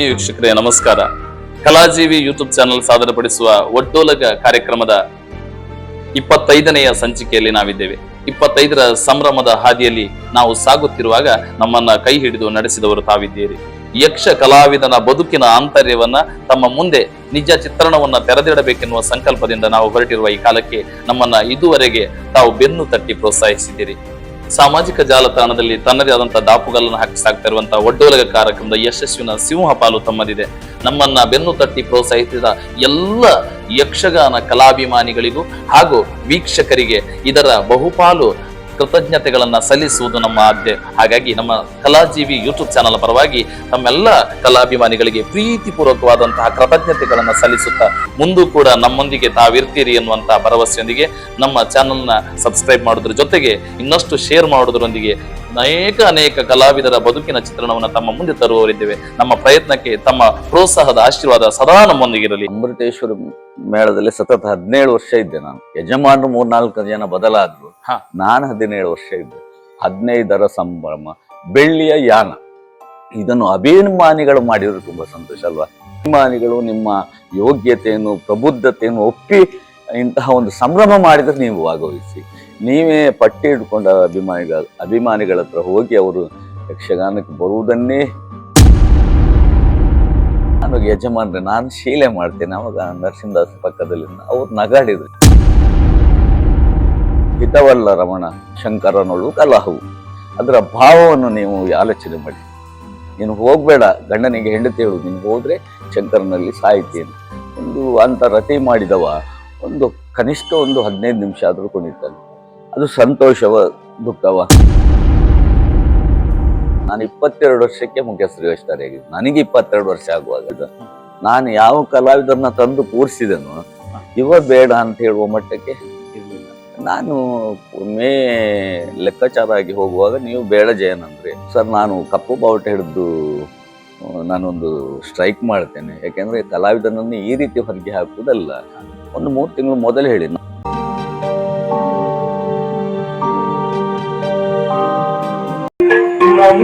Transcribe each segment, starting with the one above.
ಆತ್ಮೀಯ ವೀಕ್ಷಕರೇ, ನಮಸ್ಕಾರ. ಕಲಾಜೀವಿ ಯೂಟ್ಯೂಬ್ ಚಾನೆಲ್ ಸಾದರಪಡಿಸುವ ಒಡ್ಡೋಲಗ ಕಾರ್ಯಕ್ರಮದ ಇಪ್ಪತ್ತೈದನೆಯ ಸಂಚಿಕೆಯಲ್ಲಿ ನಾವಿದ್ದೇವೆ. ಇಪ್ಪತ್ತೈದರ ಸಂಭ್ರಮದ ಹಾದಿಯಲ್ಲಿ ನಾವು ಸಾಗುತ್ತಿರುವಾಗ ನಮ್ಮನ್ನ ಕೈ ಹಿಡಿದು ನಡೆಸಿದವರು ತಾವಿದ್ದೀರಿ. ಯಕ್ಷ ಕಲಾವಿದನ ಬದುಕಿನ ಆಂತರ್ಯವನ್ನ ತಮ್ಮ ಮುಂದೆ ನಿಜ ಚಿತ್ರಣವನ್ನ ತೆರೆದಿಡಬೇಕೆನ್ನುವ ಸಂಕಲ್ಪದಿಂದ ನಾವು ಹೊರಟಿರುವ ಈ ಕಾಲಕ್ಕೆ ನಮ್ಮನ್ನ ಇದುವರೆಗೆ ತಾವು ಬೆನ್ನು ತಟ್ಟಿ ಪ್ರೋತ್ಸಾಹಿಸಿದ್ದೀರಿ. ಸಾಮಾಜಿಕ ಜಾಲತಾಣದಲ್ಲಿ ತನ್ನದೇ ಆದಂತಹ ದಾಪುಗಳನ್ನು ಹಾಕಿ ಸಾಕ್ತಾ ಇರುವಂತಹ ಒಡ್ಡೋಲಗ ಕಾರ್ಯಕ್ರಮದ ಯಶಸ್ವಿನ ಸಿಂಹ ಪಾಲು ತಮ್ಮದಿದೆ. ನಮ್ಮನ್ನ ಬೆನ್ನು ತಟ್ಟಿ ಪ್ರೋತ್ಸಾಹಿಸಿದ ಎಲ್ಲ ಯಕ್ಷಗಾನ ಕಲಾಭಿಮಾನಿಗಳಿಗೂ ಹಾಗೂ ವೀಕ್ಷಕರಿಗೆ ಇದರ ಬಹುಪಾಲು ಕೃತಜ್ಞತೆಗಳನ್ನ ಸಲ್ಲಿಸುವುದು ನಮ್ಮ ಆದ್ಯ. ಹಾಗಾಗಿ ನಮ್ಮ ಕಲಾಜೀವಿ ಯೂಟ್ಯೂಬ್ ಚಾನಲ್ ಪರವಾಗಿ ತಮ್ಮೆಲ್ಲ ಕಲಾಭಿಮಾನಿಗಳಿಗೆ ಪ್ರೀತಿಪೂರ್ವಕವಾದಂತಹ ಕೃತಜ್ಞತೆಗಳನ್ನು ಸಲ್ಲಿಸುತ್ತಾ ಮುಂದೂ ಕೂಡ ನಮ್ಮೊಂದಿಗೆ ತಾವಿರ್ತೀರಿ ಎನ್ನುವಂತಹ ಭರವಸೆಯೊಂದಿಗೆ ನಮ್ಮ ಚಾನಲ್ನ ಸಬ್ಸ್ಕ್ರೈಬ್ ಮಾಡೋದ್ರ ಜೊತೆಗೆ ಇನ್ನಷ್ಟು ಶೇರ್ ಮಾಡೋದ್ರೊಂದಿಗೆ ಅನೇಕ ಅನೇಕ ಕಲಾವಿದರ ಬದುಕಿನ ಚಿತ್ರಣವನ್ನು ತಮ್ಮ ಮುಂದೆ ತರುವವರಿದ್ದೇವೆ. ನಮ್ಮ ಪ್ರಯತ್ನಕ್ಕೆ ತಮ್ಮ ಪ್ರೋತ್ಸಾಹದ ಆಶೀರ್ವಾದ ಸದಾ ನಮ್ಮೊಂದಿಗಿರಲಿ. ಅಮೃತೇಶ್ವರ ಮೇಳದಲ್ಲಿ ಸತತ ಹದಿನೇಳು ವರ್ಷ ಇದ್ದೆ ನಾನು. ಯಜಮಾನರು ಮೂರ್ನಾಲ್ಕು ಜನ ಬದಲಾದ್ರು. ಹಾ. ನಾನು ಹದಿನೇಳು ವರ್ಷ ಇದ್ದೆ. ಹದಿನೈದರ ಸಂಭ್ರಮ ಬೆಳ್ಳಿಯ ಯಾನ. ಇದನ್ನು ಅಭಿಮಾನಿಗಳು ಮಾಡಿದ್ರು ತುಂಬಾ ಸಂತೋಷ ಅಲ್ವಾ? ಅಭಿಮಾನಿಗಳು ನಿಮ್ಮ ಯೋಗ್ಯತೆಯನ್ನು ಪ್ರಬುದ್ಧತೆಯನ್ನು ಒಪ್ಪಿ ಇಂತಹ ಒಂದು ಸಂಭ್ರಮ ಮಾಡಿದ್ರೆ ನೀವು ಭಾಗವಹಿಸಿ. ನೀವೇ ಪಟ್ಟಿ ಹಿಡ್ಕೊಂಡ ಅಭಿಮಾನಿಗಳ ಅಭಿಮಾನಿಗಳ ಹತ್ರ ಹೋಗಿ ಅವರು ಯಕ್ಷಗಾನಕ್ಕೆ ಬರುವುದನ್ನೇ ನಾನು ಯಜಮಾನ್ರೆ, ನಾನು ಶೀಲೆ ಮಾಡ್ತೇನೆ. ಅವಾಗ ನರಸಿಂಹದಾಸ್ ಪಕ್ಕದಲ್ಲಿ ಅವ್ರು ನಗಾಡಿದ್ರು. ಹಿತವಲ್ಲ ರಮಣ, ಶಂಕರನೊಳು ಕಲಹವು ಅದರ ಭಾವವನ್ನು ನೀವು ಆಲೋಚನೆ ಮಾಡಿ. ನೀನು ಹೋಗ್ಬೇಡ, ಗಂಡನಿಗೆ ಹೆಂಡತಿ ಹೇಳು, ನೀನು ಹೋದ್ರೆ ಶಂಕರನಲ್ಲಿ ಸಾಯ್ತೀನಿ. ಒಂದು ಅಂತ ರತಿ ಮಾಡಿದವ, ಒಂದು ಕನಿಷ್ಠ ಒಂದು ಹದಿನೈದು ನಿಮಿಷ ಆದರೂ ಕುಣಿತಾನೆ ಅದು ಸಂತೋಷವ, ದುಃಖವ? ನಾನು ಇಪ್ಪತ್ತೆರಡು ವರ್ಷಕ್ಕೆ ಮುಖ್ಯಸ್ಥರು ಆಗಿದ್ದು, ನನಗೆ ಇಪ್ಪತ್ತೆರಡು ವರ್ಷ ಆಗುವಾಗ ನಾನು ಯಾವ ಕಲಾವಿದರನ್ನ ತಂದು ಕೂರಿಸಿದನು, ಇವ ಬೇಡ ಅಂತ ಹೇಳುವ ಮಟ್ಟಕ್ಕೆ ನಾನು ಮೇ ಲೆಕ್ಕಾಚಾರ ಆಗಿ ಹೋಗುವಾಗ ನೀವು ಬೇಡ ಜಯನ್ ಸರ್ ನಾನು ಕಪ್ಪು ಬಾವುಟ ಹಿಡಿದು ನಾನೊಂದು ಸ್ಟ್ರೈಕ್ ಮಾಡ್ತೇನೆ. ಯಾಕೆಂದ್ರೆ ಕಲಾವಿದನನ್ನು ಈ ರೀತಿ ಹೊರಗೆ ಹಾಕುವುದಲ್ಲ. ಒಂದು ಮೂರು ತಿಂಗಳು ಮೊದಲು ಹೇಳಿ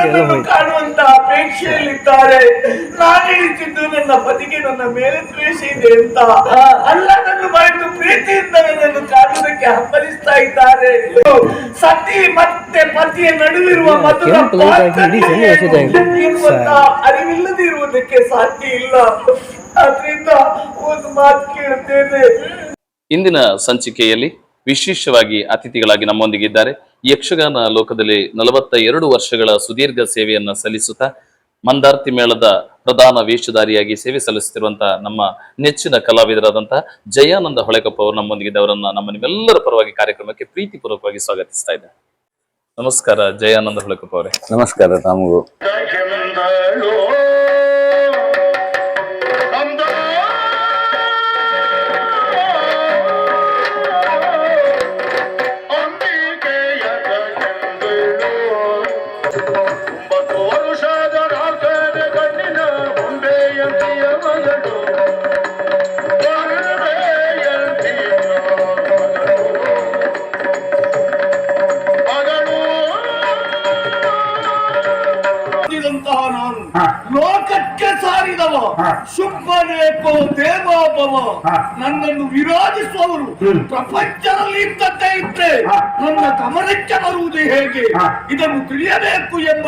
ನನ್ನನ್ನು ಕಾಣುವಂತ ಅಪೇಕ್ಷೆಯಲ್ಲಿದ್ದಾರೆ ನಾನು ಹೇಳಿದ್ದು ನನ್ನ ಪತಿಗೆ ನನ್ನ ಮೇಲೆ ದ್ವೇಷ ಇದೆ ಅಂತ. ಅಲ್ಲ ನನ್ನ ಮರೆತು ಪ್ರೀತಿಯಿಂದ ನನ್ನನ್ನು ಕಾಣುವುದಕ್ಕೆ ಹಂಬಲಿಸ್ತಾ ಇದ್ದಾರೆ. ಸತಿ ಮತ್ತೆ ಪತಿಯ ನಡುವಿರುವ ಮಧುರ ಅರಿವಿಲ್ಲದೆ ಇರುವುದಕ್ಕೆ ಸಾಧ್ಯ ಇಲ್ಲ. ಆದ್ರಿಂದ ಒಂದು ಮಾತು ಕೇಳುತ್ತೇನೆ. ಇಂದಿನ ಸಂಚಿಕೆಯಲ್ಲಿ ವಿಶೇಷವಾಗಿ ಅತಿಥಿಗಳಾಗಿ ನಮ್ಮೊಂದಿಗಿದ್ದಾರೆ. ಯಕ್ಷಗಾನ ಲೋಕದಲ್ಲಿ ನಲವತ್ತ ಎರಡು ವರ್ಷಗಳ ಸುದೀರ್ಘ ಸೇವೆಯನ್ನ ಸಲ್ಲಿಸುತ್ತಾ ಮಂದಾರ್ತಿ ಮೇಳದ ಪ್ರಧಾನ ವೇಷಧಾರಿಯಾಗಿ ಸೇವೆ ಸಲ್ಲಿಸುತ್ತಿರುವಂತಹ ನಮ್ಮ ನೆಚ್ಚಿನ ಕಲಾವಿದರಾದಂತಹ ಜಯಾನಂದ ಹೊಳೆಕಪ್ಪ ಅವರು ನಮ್ಮೊಂದಿಗೆ ಅವರನ್ನ ನಮ್ಮ ನಿಮ್ಮೆಲ್ಲರ ಪರವಾಗಿ ಕಾರ್ಯಕ್ರಮಕ್ಕೆ ಪ್ರೀತಿಪೂರ್ವಕವಾಗಿ ಸ್ವಾಗತಿಸ್ತಾ ಇದ್ದಾರೆ ನಮಸ್ಕಾರ ಜಯಾನಂದ ಹೊಳೆಕಪ್ಪ ಅವರೇ. ನಮಸ್ಕಾರ ತಮಗೂ. ಶುಭನೇಕೋ ದೇವಾಪವ ನನ್ನನ್ನು ವಿರೋಧಿಸುವವರು ಪ್ರಪಂಚದಲ್ಲಿ ಇದ್ದದ್ದೇ ಇದ್ದೆ ನನ್ನ ಗಮನಕ್ಕೆ ಬರುವುದು ಹೇಗೆ? ಇದನ್ನು ತಿಳಿಯಬೇಕು ಎಂಬ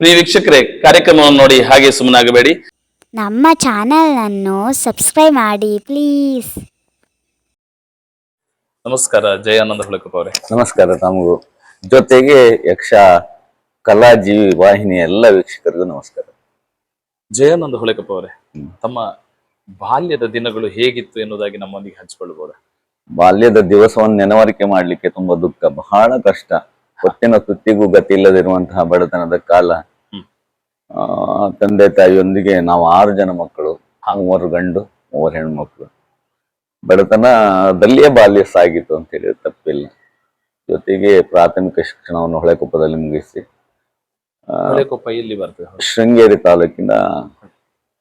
ಪ್ರಿಯ ವೀಕ್ಷಕರೇ ಕಾರ್ಯಕ್ರಮವನ್ನು ನೋಡಿ ಹಾಗೆ ಸುಮ್ಮನಾಗಬೇಡಿ. ನಮ್ಮ ಚಾನೆಲ್ ಚಾನಲನ್ನು ಸಬ್ಸ್ಕ್ರೈಬ್ ಮಾಡಿ ಪ್ಲೀಸ್ ನಮಸ್ಕಾರ ಜಯಾನಂದ ಆನಂದ ಅವರೇ. ನಮಸ್ಕಾರ ತಮಗೂ ಜೊತೆಗೆ ಯಕ್ಷ ಕಲಾಜೀವಿ ವಾಹಿನಿಯ ಎಲ್ಲ ವೀಕ್ಷಕರಿಗೂ ನಮಸ್ಕಾರ. ಜಯಾನಂದ ಹೊಳೆಕಪ್ಪ ಅವರೇ. ತಮ್ಮ ಬಾಲ್ಯದ ದಿನಗಳು ಹೇಗಿತ್ತು ಎನ್ನುವುದಾಗಿ ನಮ್ಮೊಂದಿಗೆ ಹಂಚಿಕೊಳ್ಳಬಹುದಾ. ಬಾಲ್ಯದ ದಿವಸವನ್ನು ನೆನವರಿಕೆ ಮಾಡ್ಲಿಕ್ಕೆ ತುಂಬಾ ದುಃಖ ಬಹಳ ಕಷ್ಟ. ಹೊತ್ತಿನ ತುತ್ತಿಗೂ ಗತಿ ಇಲ್ಲದಿರುವಂತಹ ಬಡತನದ ಕಾಲ. ಆ, ತಂದೆ ತಾಯಿಯೊಂದಿಗೆ ನಾವು ಆರು ಜನ ಮಕ್ಕಳು ಮೂವರು ಗಂಡು ಮೂವರು ಹೆಣ್ಮಕ್ಳು ಬಡತನದಲ್ಲಿಯೇ ಬಾಲ್ಯ ಸಾಗಿತು ಅಂತ ಹೇಳಿದ್ರೆ ತಪ್ಪಿಲ್ಲ. ಜೊತೆಗೆ ಪ್ರಾಥಮಿಕ ಶಿಕ್ಷಣವನ್ನು ಹೊಳೆಕೊಪ್ಪದಲ್ಲಿ ಮುಗಿಸಿ ಹೊಳೆಕೊಪ್ಪ ಎಲ್ಲಿ ಬರ್ತದೆ? ಶೃಂಗೇರಿ ತಾಲೂಕಿನ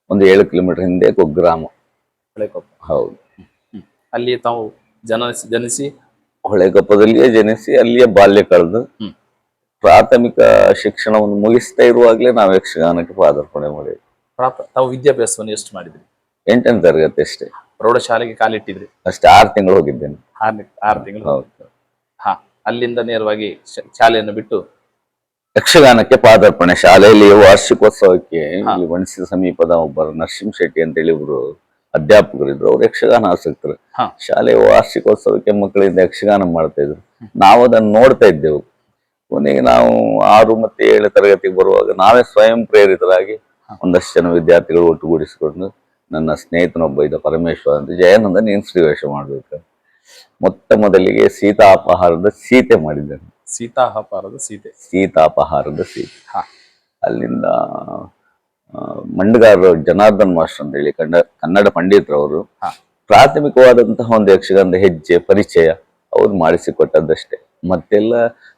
ಒಂದು ಏಳು ಕಿಲೋಮೀಟರ್ ಹಿಂದೆ ಕುಗ್ರಾಮ. ಹೊಳೆಕೊಪ್ಪ ಹೌದು. ಅಲ್ಲಿ ತಾವು ಜನಿಸಿ ಜನಿಸಿ? ಹೊಳೆಕೊಪ್ಪದಲ್ಲಿಯೇ ಜನಿಸಿ ಅಲ್ಲಿಯೇ ಬಾಲ್ಯ ಕಳೆದು ಪ್ರಾಥಮಿಕ ಶಿಕ್ಷಣವನ್ನು ಮುಗಿಸ್ತಾ ಇರುವಾಗಲೇ ನಾವು ಯಕ್ಷಗಾನಕ್ಕೆ ಪಾದಾರ್ಪಣೆ ಮಾಡಿದ್ವಿ. ತಾವು ವಿದ್ಯಾಭ್ಯಾಸವನ್ನು ಎಷ್ಟು ಮಾಡಿದ್ರಿ? ಎಂಟನೇ ತರಗತಿ ಅಷ್ಟೇ. ಪ್ರೌಢಶಾಲೆಗೆ ಕಾಲಿಟ್ಟಿದ್ರಿ? ಅಷ್ಟೇ ಆರು ತಿಂಗಳು ಹೋಗಿದ್ದೇನೆ. ಆರು ಆರು ತಿಂಗಳು? ಹೌದು. ಹಾ ಅಲ್ಲಿಂದ ನೇರವಾಗಿ ಶ- ಶಾಲೆಯನ್ನು ಬಿಟ್ಟು? ಯಕ್ಷಗಾನಕ್ಕೆ ಪಾದಾರ್ಪಣೆ. ಶಾಲೆಯಲ್ಲಿ ವಾರ್ಷಿಕೋತ್ಸವಕ್ಕೆ ಇಲ್ಲಿ ವಣಸಿ ಸಮೀಪದ ಒಬ್ಬರು ನರಸಿಂಹ ಶೆಟ್ಟಿ ಅಂತೇಳಿ ಒಬ್ರು ಅಧ್ಯಾಪಕರಿದ್ರು ಅವ್ರು ಯಕ್ಷಗಾನ ಆಸಕ್ತರು. ಹಾ. ಶಾಲೆಯ ವಾರ್ಷಿಕೋತ್ಸವಕ್ಕೆ ಮಕ್ಕಳಿಂದ ಯಕ್ಷಗಾನ ಮಾಡ್ತಾ ಇದ್ರು. ನಾವು ಅದನ್ನು ನೋಡ್ತಾ ಇದ್ದೆವು. ಕೊನೆಗೆ ನಾವು ಆರು ಮತ್ತೆ ಏಳು ತರಗತಿಗೆ ಬರುವಾಗ ನಾವೇ ಸ್ವಯಂ ಪ್ರೇರಿತರಾಗಿ ಒಂದಷ್ಟು ಜನ ವಿದ್ಯಾರ್ಥಿಗಳು ಒಟ್ಟುಗೂಡಿಸಿಕೊಂಡು ನನ್ನ ಸ್ನೇಹಿತನೊಬ್ಬ ಇದ್ದ ಪರಮೇಶ್ವರ ಅಂತ ಜಯಾನಂದನ ಇನ್ಸ್ಟಿವೇಷನ್ ಮಾಡಬೇಕು ಮಾಡ್ಬೇಕು. ಮೊತ್ತ ಮೊದಲಿಗೆ ಸೀತಾಪಹಾರದ ಸೀತೆ ಮಾಡಿದ್ದೇನೆ. ಸೀತಾಪಹಾರದ ಸೀತೆ. ಸೀತಾಪಹಾರದ ಸೀತೆ. ಹಾ. ಅಲ್ಲಿಂದ ಮಂಡಗಾರರು ಜನಾರ್ದನ್ ಮಾಸ್ಟರ್ ಅಂತ ಹೇಳಿ ಕನ್ನಡ ಕನ್ನಡ ಪಂಡಿತರವರು. ಪ್ರಾಥಮಿಕವಾದಂತಹ ಒಂದು ಯಕ್ಷಗಾನದ ಹೆಜ್ಜೆ ಪರಿಚಯ ಅವ್ರು ಮಾಡಿಸಿಕೊಟ್ಟದ್ದಷ್ಟೇ. ಮತ್ತೆಲ್ಲ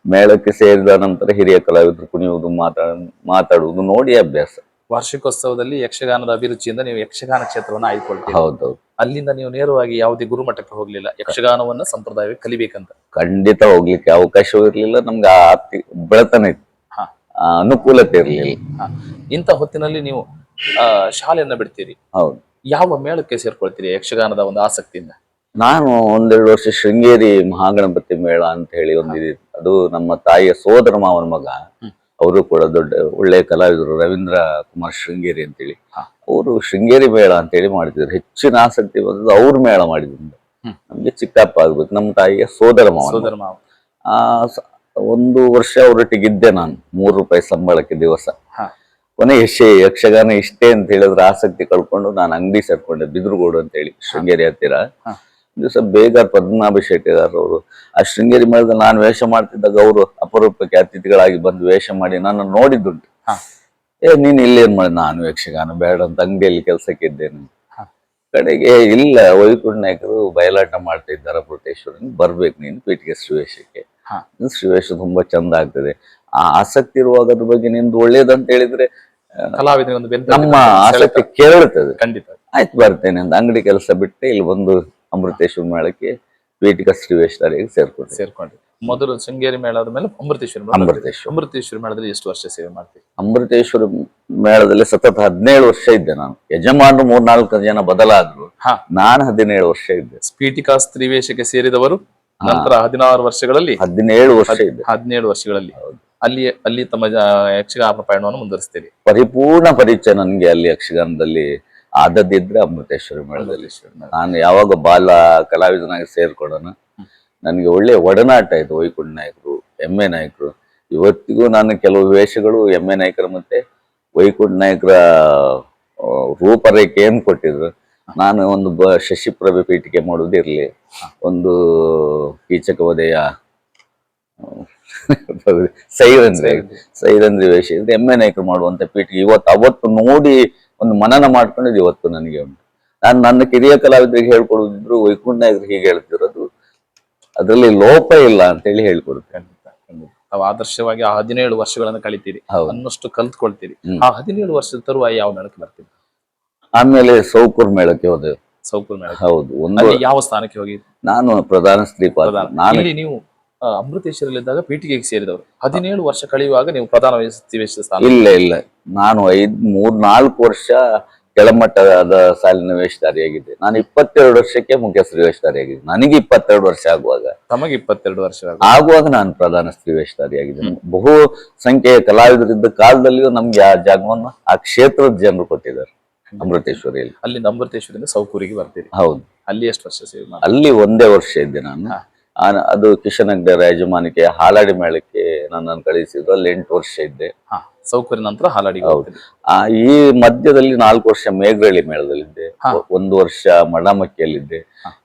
ಮೇಳಕ್ಕೆ ಸೇರಿದ ನಂತರ ಹಿರಿಯ ಕಲಾವಿದರು ಕುಣಿಯುವುದು ಮಾತಾಡ ಮಾತಾಡುವುದು ನೋಡಿ ಅಭ್ಯಾಸ. ವಾರ್ಷಿಕೋತ್ಸವದಲ್ಲಿ ಯಕ್ಷಗಾನದ ಅಭಿರುಚಿಯಿಂದ ನೀವು ಯಕ್ಷಗಾನ ಕ್ಷೇತ್ರವನ್ನು ಆಯ್ಕೊಳ್ತೀರಿ. ಹೌದು. ಅಲ್ಲಿಂದ ನೀವು ನೇರವಾಗಿ ಯಾವುದೇ ಗುರುಮಠಕ್ಕೆ ಹೋಗ್ಲಿಲ್ಲ. ಯಕ್ಷಗಾನವನ್ನ ಸಂಪ್ರದಾಯ ಕಲಿಬೇಕಂತ. ಖಂಡಿತ ಹೋಗ್ಲಿಕ್ಕೆ ಅವಕಾಶವೂ ಇರ್ಲಿಲ್ಲ ನಮ್ಗೆ ಆ ಆರ್ಥಿಕ ಬೆಳತನ ಇತ್ತು. ಅನುಕೂಲತೆ ಇರಲಿಲ್ಲ. ಇಂತ ಇಂಥ ಹೊತ್ತಿನಲ್ಲಿ ನೀವು ಶಾಲೆಯನ್ನ ಬಿಡ್ತೀರಿ. ಹೌದು. ಯಾವ ಮೇಳಕ್ಕೆ ಸೇರ್ಕೊಳ್ತೀರಿ ಯಕ್ಷಗಾನದ ಒಂದು ಆಸಕ್ತಿಯಿಂದ? ನಾನು ಒಂದೆರಡು ವರ್ಷ ಶೃಂಗೇರಿ ಮಹಾಗಣಪತಿ ಮೇಳ ಅಂತ ಹೇಳಿ ಒಂದಿದೆ ಅದು ನಮ್ಮ ತಾಯಿಯ ಸೋದರ ಮಾವನ ಮಗ. ಅವರು ಕೂಡ ದೊಡ್ಡ ಒಳ್ಳೆಯ ಕಲಾವಿದರು ರವೀಂದ್ರ ಕುಮಾರ್ ಶೃಂಗೇರಿ ಅಂತೇಳಿ. ಅವರು ಶೃಂಗೇರಿ ಮೇಳ ಅಂತೇಳಿ ಮಾಡ್ತಿದ್ರು. ಹೆಚ್ಚಿನ ಆಸಕ್ತಿ ಬಂದದ್ದು ಅವ್ರ ಮೇಳ ಮಾಡಿದ್ರು ಹ್ಮ್. ನಮ್ಗೆ ಚಿಕ್ಕಪ್ಪ ಆಗ್ಬೇಕು ನಮ್ಮ ತಾಯಿಗೆ ಸೋದರ ಮಾವ. ಆ ಒಂದು ವರ್ಷ ಅವರೊಟ್ಟಿಗಿದ್ದೆ ನಾನು. ಮೂರು ರೂಪಾಯಿ ಸಂಬಳಕ್ಕೆ ದಿವಸ. ಕೊನೆ ಎಷ್ಟೇ ಯಕ್ಷಗಾನ ಇಷ್ಟೇ ಅಂತ ಹೇಳಿದ್ರೆ ಆಸಕ್ತಿ ಕಳ್ಕೊಂಡು ನಾನು ಅಂಗಡಿ ಸೇರ್ಕೊಂಡೆ. ಬಿದ್ರುಗೋಡು ಅಂತ ಹೇಳಿ ಶೃಂಗೇರಿ ಹತ್ತಿರ. ದಿವಸ ಬೇಗ ಪದ್ಮನಾಭ ಆ ಶೃಂಗೇರಿ ಮೇಳದಲ್ಲಿ ನಾನು ವೇಷ ಮಾಡ್ತಿದ್ದಾಗ ಅವರು ಅಪರೂಪಕ್ಕೆ ಅತಿಥಿಗಳಾಗಿ ಬಂದು ವೇಷ ಮಾಡಿ ನನ್ನ ನೋಡಿದ್ದುಂಟು. ಹಾ. ಏ ನೀನ್ ಇಲ್ಲೇನ್ ಮಾಡಿ ನಾನು ಯಕ್ಷಗಾನ ಬೇಡ ಅಂತ ಅಂಗಡಿಯಲ್ಲಿ ಕೆಲಸಕ್ಕೆ ಇದ್ದೇನೆ. ಕಡೆಗೆ ಇಲ್ಲ ವೈಕುಂಠ ನಾಯಕರು ಬಯಲಾಟ ಮಾಡ್ತಾ ಇದ್ದಾರೆ ಬೃತೇಶ್ವರನ್ ಬರ್ಬೇಕು ನೀನು ಪೀಠಿಗೆ ಶ್ರೀವೇಶಕ್ಕೆ. ಶ್ರೀವೇಶ ತುಂಬಾ ಚಂದ ಆಗ್ತದೆ. ಆ ಆಸಕ್ತಿ ಇರುವಾಗ ಅದ್ರ ಬಗ್ಗೆ ನಿಂದು ಒಳ್ಳೇದಂತ ಹೇಳಿದ್ರೆ ನಮ್ಮ ಆಸಕ್ತಿ ಕೇಳುತ್ತದೆ. ಖಂಡಿತ. ಆಯ್ತು ಬರ್ತೇನೆ ಅಂತ ಅಂಗಡಿ ಕೆಲಸ ಬಿಟ್ಟು ಇಲ್ಲಿ ಬಂದು ಅಮೃತೇಶ್ವರ ಮೇಳಕ್ಕೆ ಪೀಠಿಕ ಶ್ರೀವೇಶ್ವರಿಗೆ ಸೇರ್ಕೊಂಡು ಸೇರ್ಕೊಂಡ್ರಿ. ಮೊದಲು ಶೃಂಗೇರಿ ಮೇಳ ಆದ್ಮೇಲೆ ಅಮೃತೇಶ್ವರ ಮೇಳ. ಅಮೃತೇಶ್ವರ. ಅಮೃತೇಶ್ವರ ಮೇಳದಲ್ಲಿ ಎಷ್ಟು ವರ್ಷ ಸೇವೆ ಮಾಡ್ತೀವಿ ಅಮೃತೇಶ್ವರ ಮೇಳದಲ್ಲಿ ಸತತ ಹದಿನೇಳು ವರ್ಷ ಇದ್ದೆ ನಾನು. ಯಜಮಾನರು ಮೂರ್ನಾಲ್ಕು ಜನ ಬದಲಾದ್ರು. ಹಾ. ನಾನು ಹದಿನೇಳು ವರ್ಷ ಇದ್ದೆ. ಸ್ಪೀಟಿಕಾ ಸ್ತ್ರೀವೇಶಕ್ಕೆ ಸೇರಿದವರು. ನಂತರ ಹದಿನಾರು ವರ್ಷಗಳಲ್ಲಿ ಹದಿನೇಳು ವರ್ಷ ಇದ್ದೆ. ಹದಿನೇಳು ವರ್ಷಗಳಲ್ಲಿ ಅಲ್ಲಿ ಅಲ್ಲಿ ತಮ್ಮ ಜ- ಯಕ್ಷಗಾನ ಪಯಣವನ್ನು ಮುಂದುವರಿಸ್ತೀರಿ. ಪರಿಪೂರ್ಣ ಪರಿಚಯ ನನಗೆ ಅಲ್ಲಿ ಯಕ್ಷಗಾನದಲ್ಲಿ ಆದದ್ದಿದ್ರೆ ಅಮೃತೇಶ್ವರಿ ಮೇಳದಲ್ಲಿ ನಾನು ಯಾವಾಗ ಬಾಲ ಕಲಾವಿದನಾಗಿ ಸೇರ್ಕೊಡೋಣ ನನಗೆ ಒಳ್ಳೆ ಒಡನಾಟ ಆಯ್ತು ವೈಕುಂಠ ನಾಯಕರು ಎಂ ಎ ನಾಯಕರು. ಇವತ್ತಿಗೂ ನಾನು ಕೆಲವು ವೇಷಗಳು ಎಂ ಎ ನಾಯಕರ ಮತ್ತೆ ವೈಕುಂಠ ನಾಯಕರ ರೂಪರೇಖೆ ಏನು ಕೊಟ್ಟಿದ್ರು. ನಾನು ಒಂದು ಬ ಶಶಿಪ್ರಭೆ ಪೀಠಿಕೆ ಮಾಡೋದಿರ್ಲಿ ಒಂದು ಕೀಚಕ ವಧೆಯ ಸೈರಂದ್ರಿ ಸೈರಂದ್ರಿ ವೇಷ. ಇದ್ರೆ ಎಂ ಎ ನಾಯಕರು ಮಾಡುವಂತ ಪೀಠಿಕೆ. ಇವತ್ತು ಅವತ್ತು ನೋಡಿ ಒಂದು ಮನನ ಮಾಡ್ಕೊಂಡಿದ್ದು ಇವತ್ತು ನನಗೆ ಉಂಟು. ನಾನು ನನ್ನ ಕಿರಿಯ ಕಲಾವಿದರಿಗೆ ಹೇಳ್ಕೊಡುದಿದ್ರು ವೈಕುಂಠ ಇದ್ರೆ ಹೀಗೆ ಹೇಳ್ತಿರೋದು. ಅದರಲ್ಲಿ ಲೋಪ ಇಲ್ಲ ಅಂತೇಳಿ ಹೇಳ್ಕೊಡುತ್ತೆ. ಖಂಡಿತ ಖಂಡಿತ. ತಾವು ಆದರ್ಶವಾಗಿ ಆ ಹದಿನೇಳು ವರ್ಷಗಳನ್ನು ಕಳಿತೀರಿ. ಅನ್ನಷ್ಟು ಕಲ್ತ್ಕೊಳ್ತೀರಿ. ಆ ಹದಿನೇಳು ವರ್ಷದ ತರುವಾಯ ಯಾವ ಮೇಳಕ್ಕೆ ಬರ್ತೀರಿ? ಆಮೇಲೆ ಸೌಕೂರ್ ಮೇಳಕ್ಕೆ ಹೋದೆ ಸೌಕೂರ್ ಮೇಳ ಹೌದು ಒಂದು ಯಾವ ಸ್ಥಾನಕ್ಕೆ ಹೋಗಿ ನಾನು ಪ್ರಧಾನ ಸ್ತ್ರೀ ಪಾತ್ರ. ನಾನು ನೀವು ಅಮೃತೇಶ್ವರಲ್ಲಿದ್ದಾಗ ಪೀಠಿಗೆಗೆ ಸೇರಿದವರು. ಹದಿನೇಳು ವರ್ಷ ಕಳೆಯುವಾಗ ನೀವು ಪ್ರಧಾನ ವೇಷ ಸ್ಥಾನ ಇಲ್ಲ ಇಲ್ಲ. ನಾನು ಐದ್ ಮೂರ್ ನಾಲ್ಕು ವರ್ಷ ಕೆಳಮಟ್ಟದ ಸಾಲಿನ ವೇಷಧಾರಿಯಾಗಿದ್ದೆ ನಾನು ಇಪ್ಪತ್ತೆರಡು ವರ್ಷಕ್ಕೆ ಮುಖ್ಯ ಸ್ತ್ರೀ ವೇಷಧಾರಿಯಾಗಿದ್ದೆ ನನಗೆ ಇಪ್ಪತ್ತೆರಡು ವರ್ಷ ಆಗುವಾಗ. ತಮಗೆ ಇಪ್ಪತ್ತೆರಡು ವರ್ಷ ಆಗುವಾಗ. ನಾನು ಪ್ರಧಾನ ಸ್ತ್ರೀ ವೇಷಧಾರಿಯಾಗಿದ್ದೇನೆ ಬಹು ಸಂಖ್ಯೆಯ ಕಲಾವಿದರಿದ್ದ ಕಾಲದಲ್ಲಿಯೂ ನಮ್ಗೆ ಆ ಜಾಗವನ್ನು ಆ ಕ್ಷೇತ್ರದ ಜನರು ಕೊಟ್ಟಿದ್ದಾರೆ ಅಮೃತೇಶ್ವರಿಯಲ್ಲಿ. ಅಲ್ಲಿಂದ ಅಮೃತೇಶ್ವರಿಂದ ಸೌಕೂರಿಗೆ ಬರ್ತೀರಿ. ಹೌದು. ಅಲ್ಲಿ ಎಷ್ಟು ವರ್ಷ ಸೇವೆ ಮಾಡಿ ಅಲ್ಲಿ ಒಂದೇ ವರ್ಷ ಇದ್ದೆ ನಾನು. ಆ- ಅದು ಕಿಶನ್ ಹೆಗ್ಡೆರ ಯಜಮಾನಿಕೆ ಹಾಲಾಡಿ ಮೇಳಕ್ಕೆ ನನ್ನನ್ನು ಕಳಿಸಿದ್ರು. ಅಲ್ಲಿ ಎಂಟು ವರ್ಷ ಇದ್ದೆ. ಸೌಕರ್ಯ ನಂತರ ಹಾಲಾಡಿ ಹೌದು. ಆ ಈ ಮಧ್ಯದಲ್ಲಿ ನಾಲ್ಕು ವರ್ಷ ಮೇಘರಳ್ಳಿ ಮೇಳದಲ್ಲಿದ್ದೆ. ಒಂದು ವರ್ಷ ಮಡಮಕ್ಕಿಯಲ್ಲಿದ್ದೆ.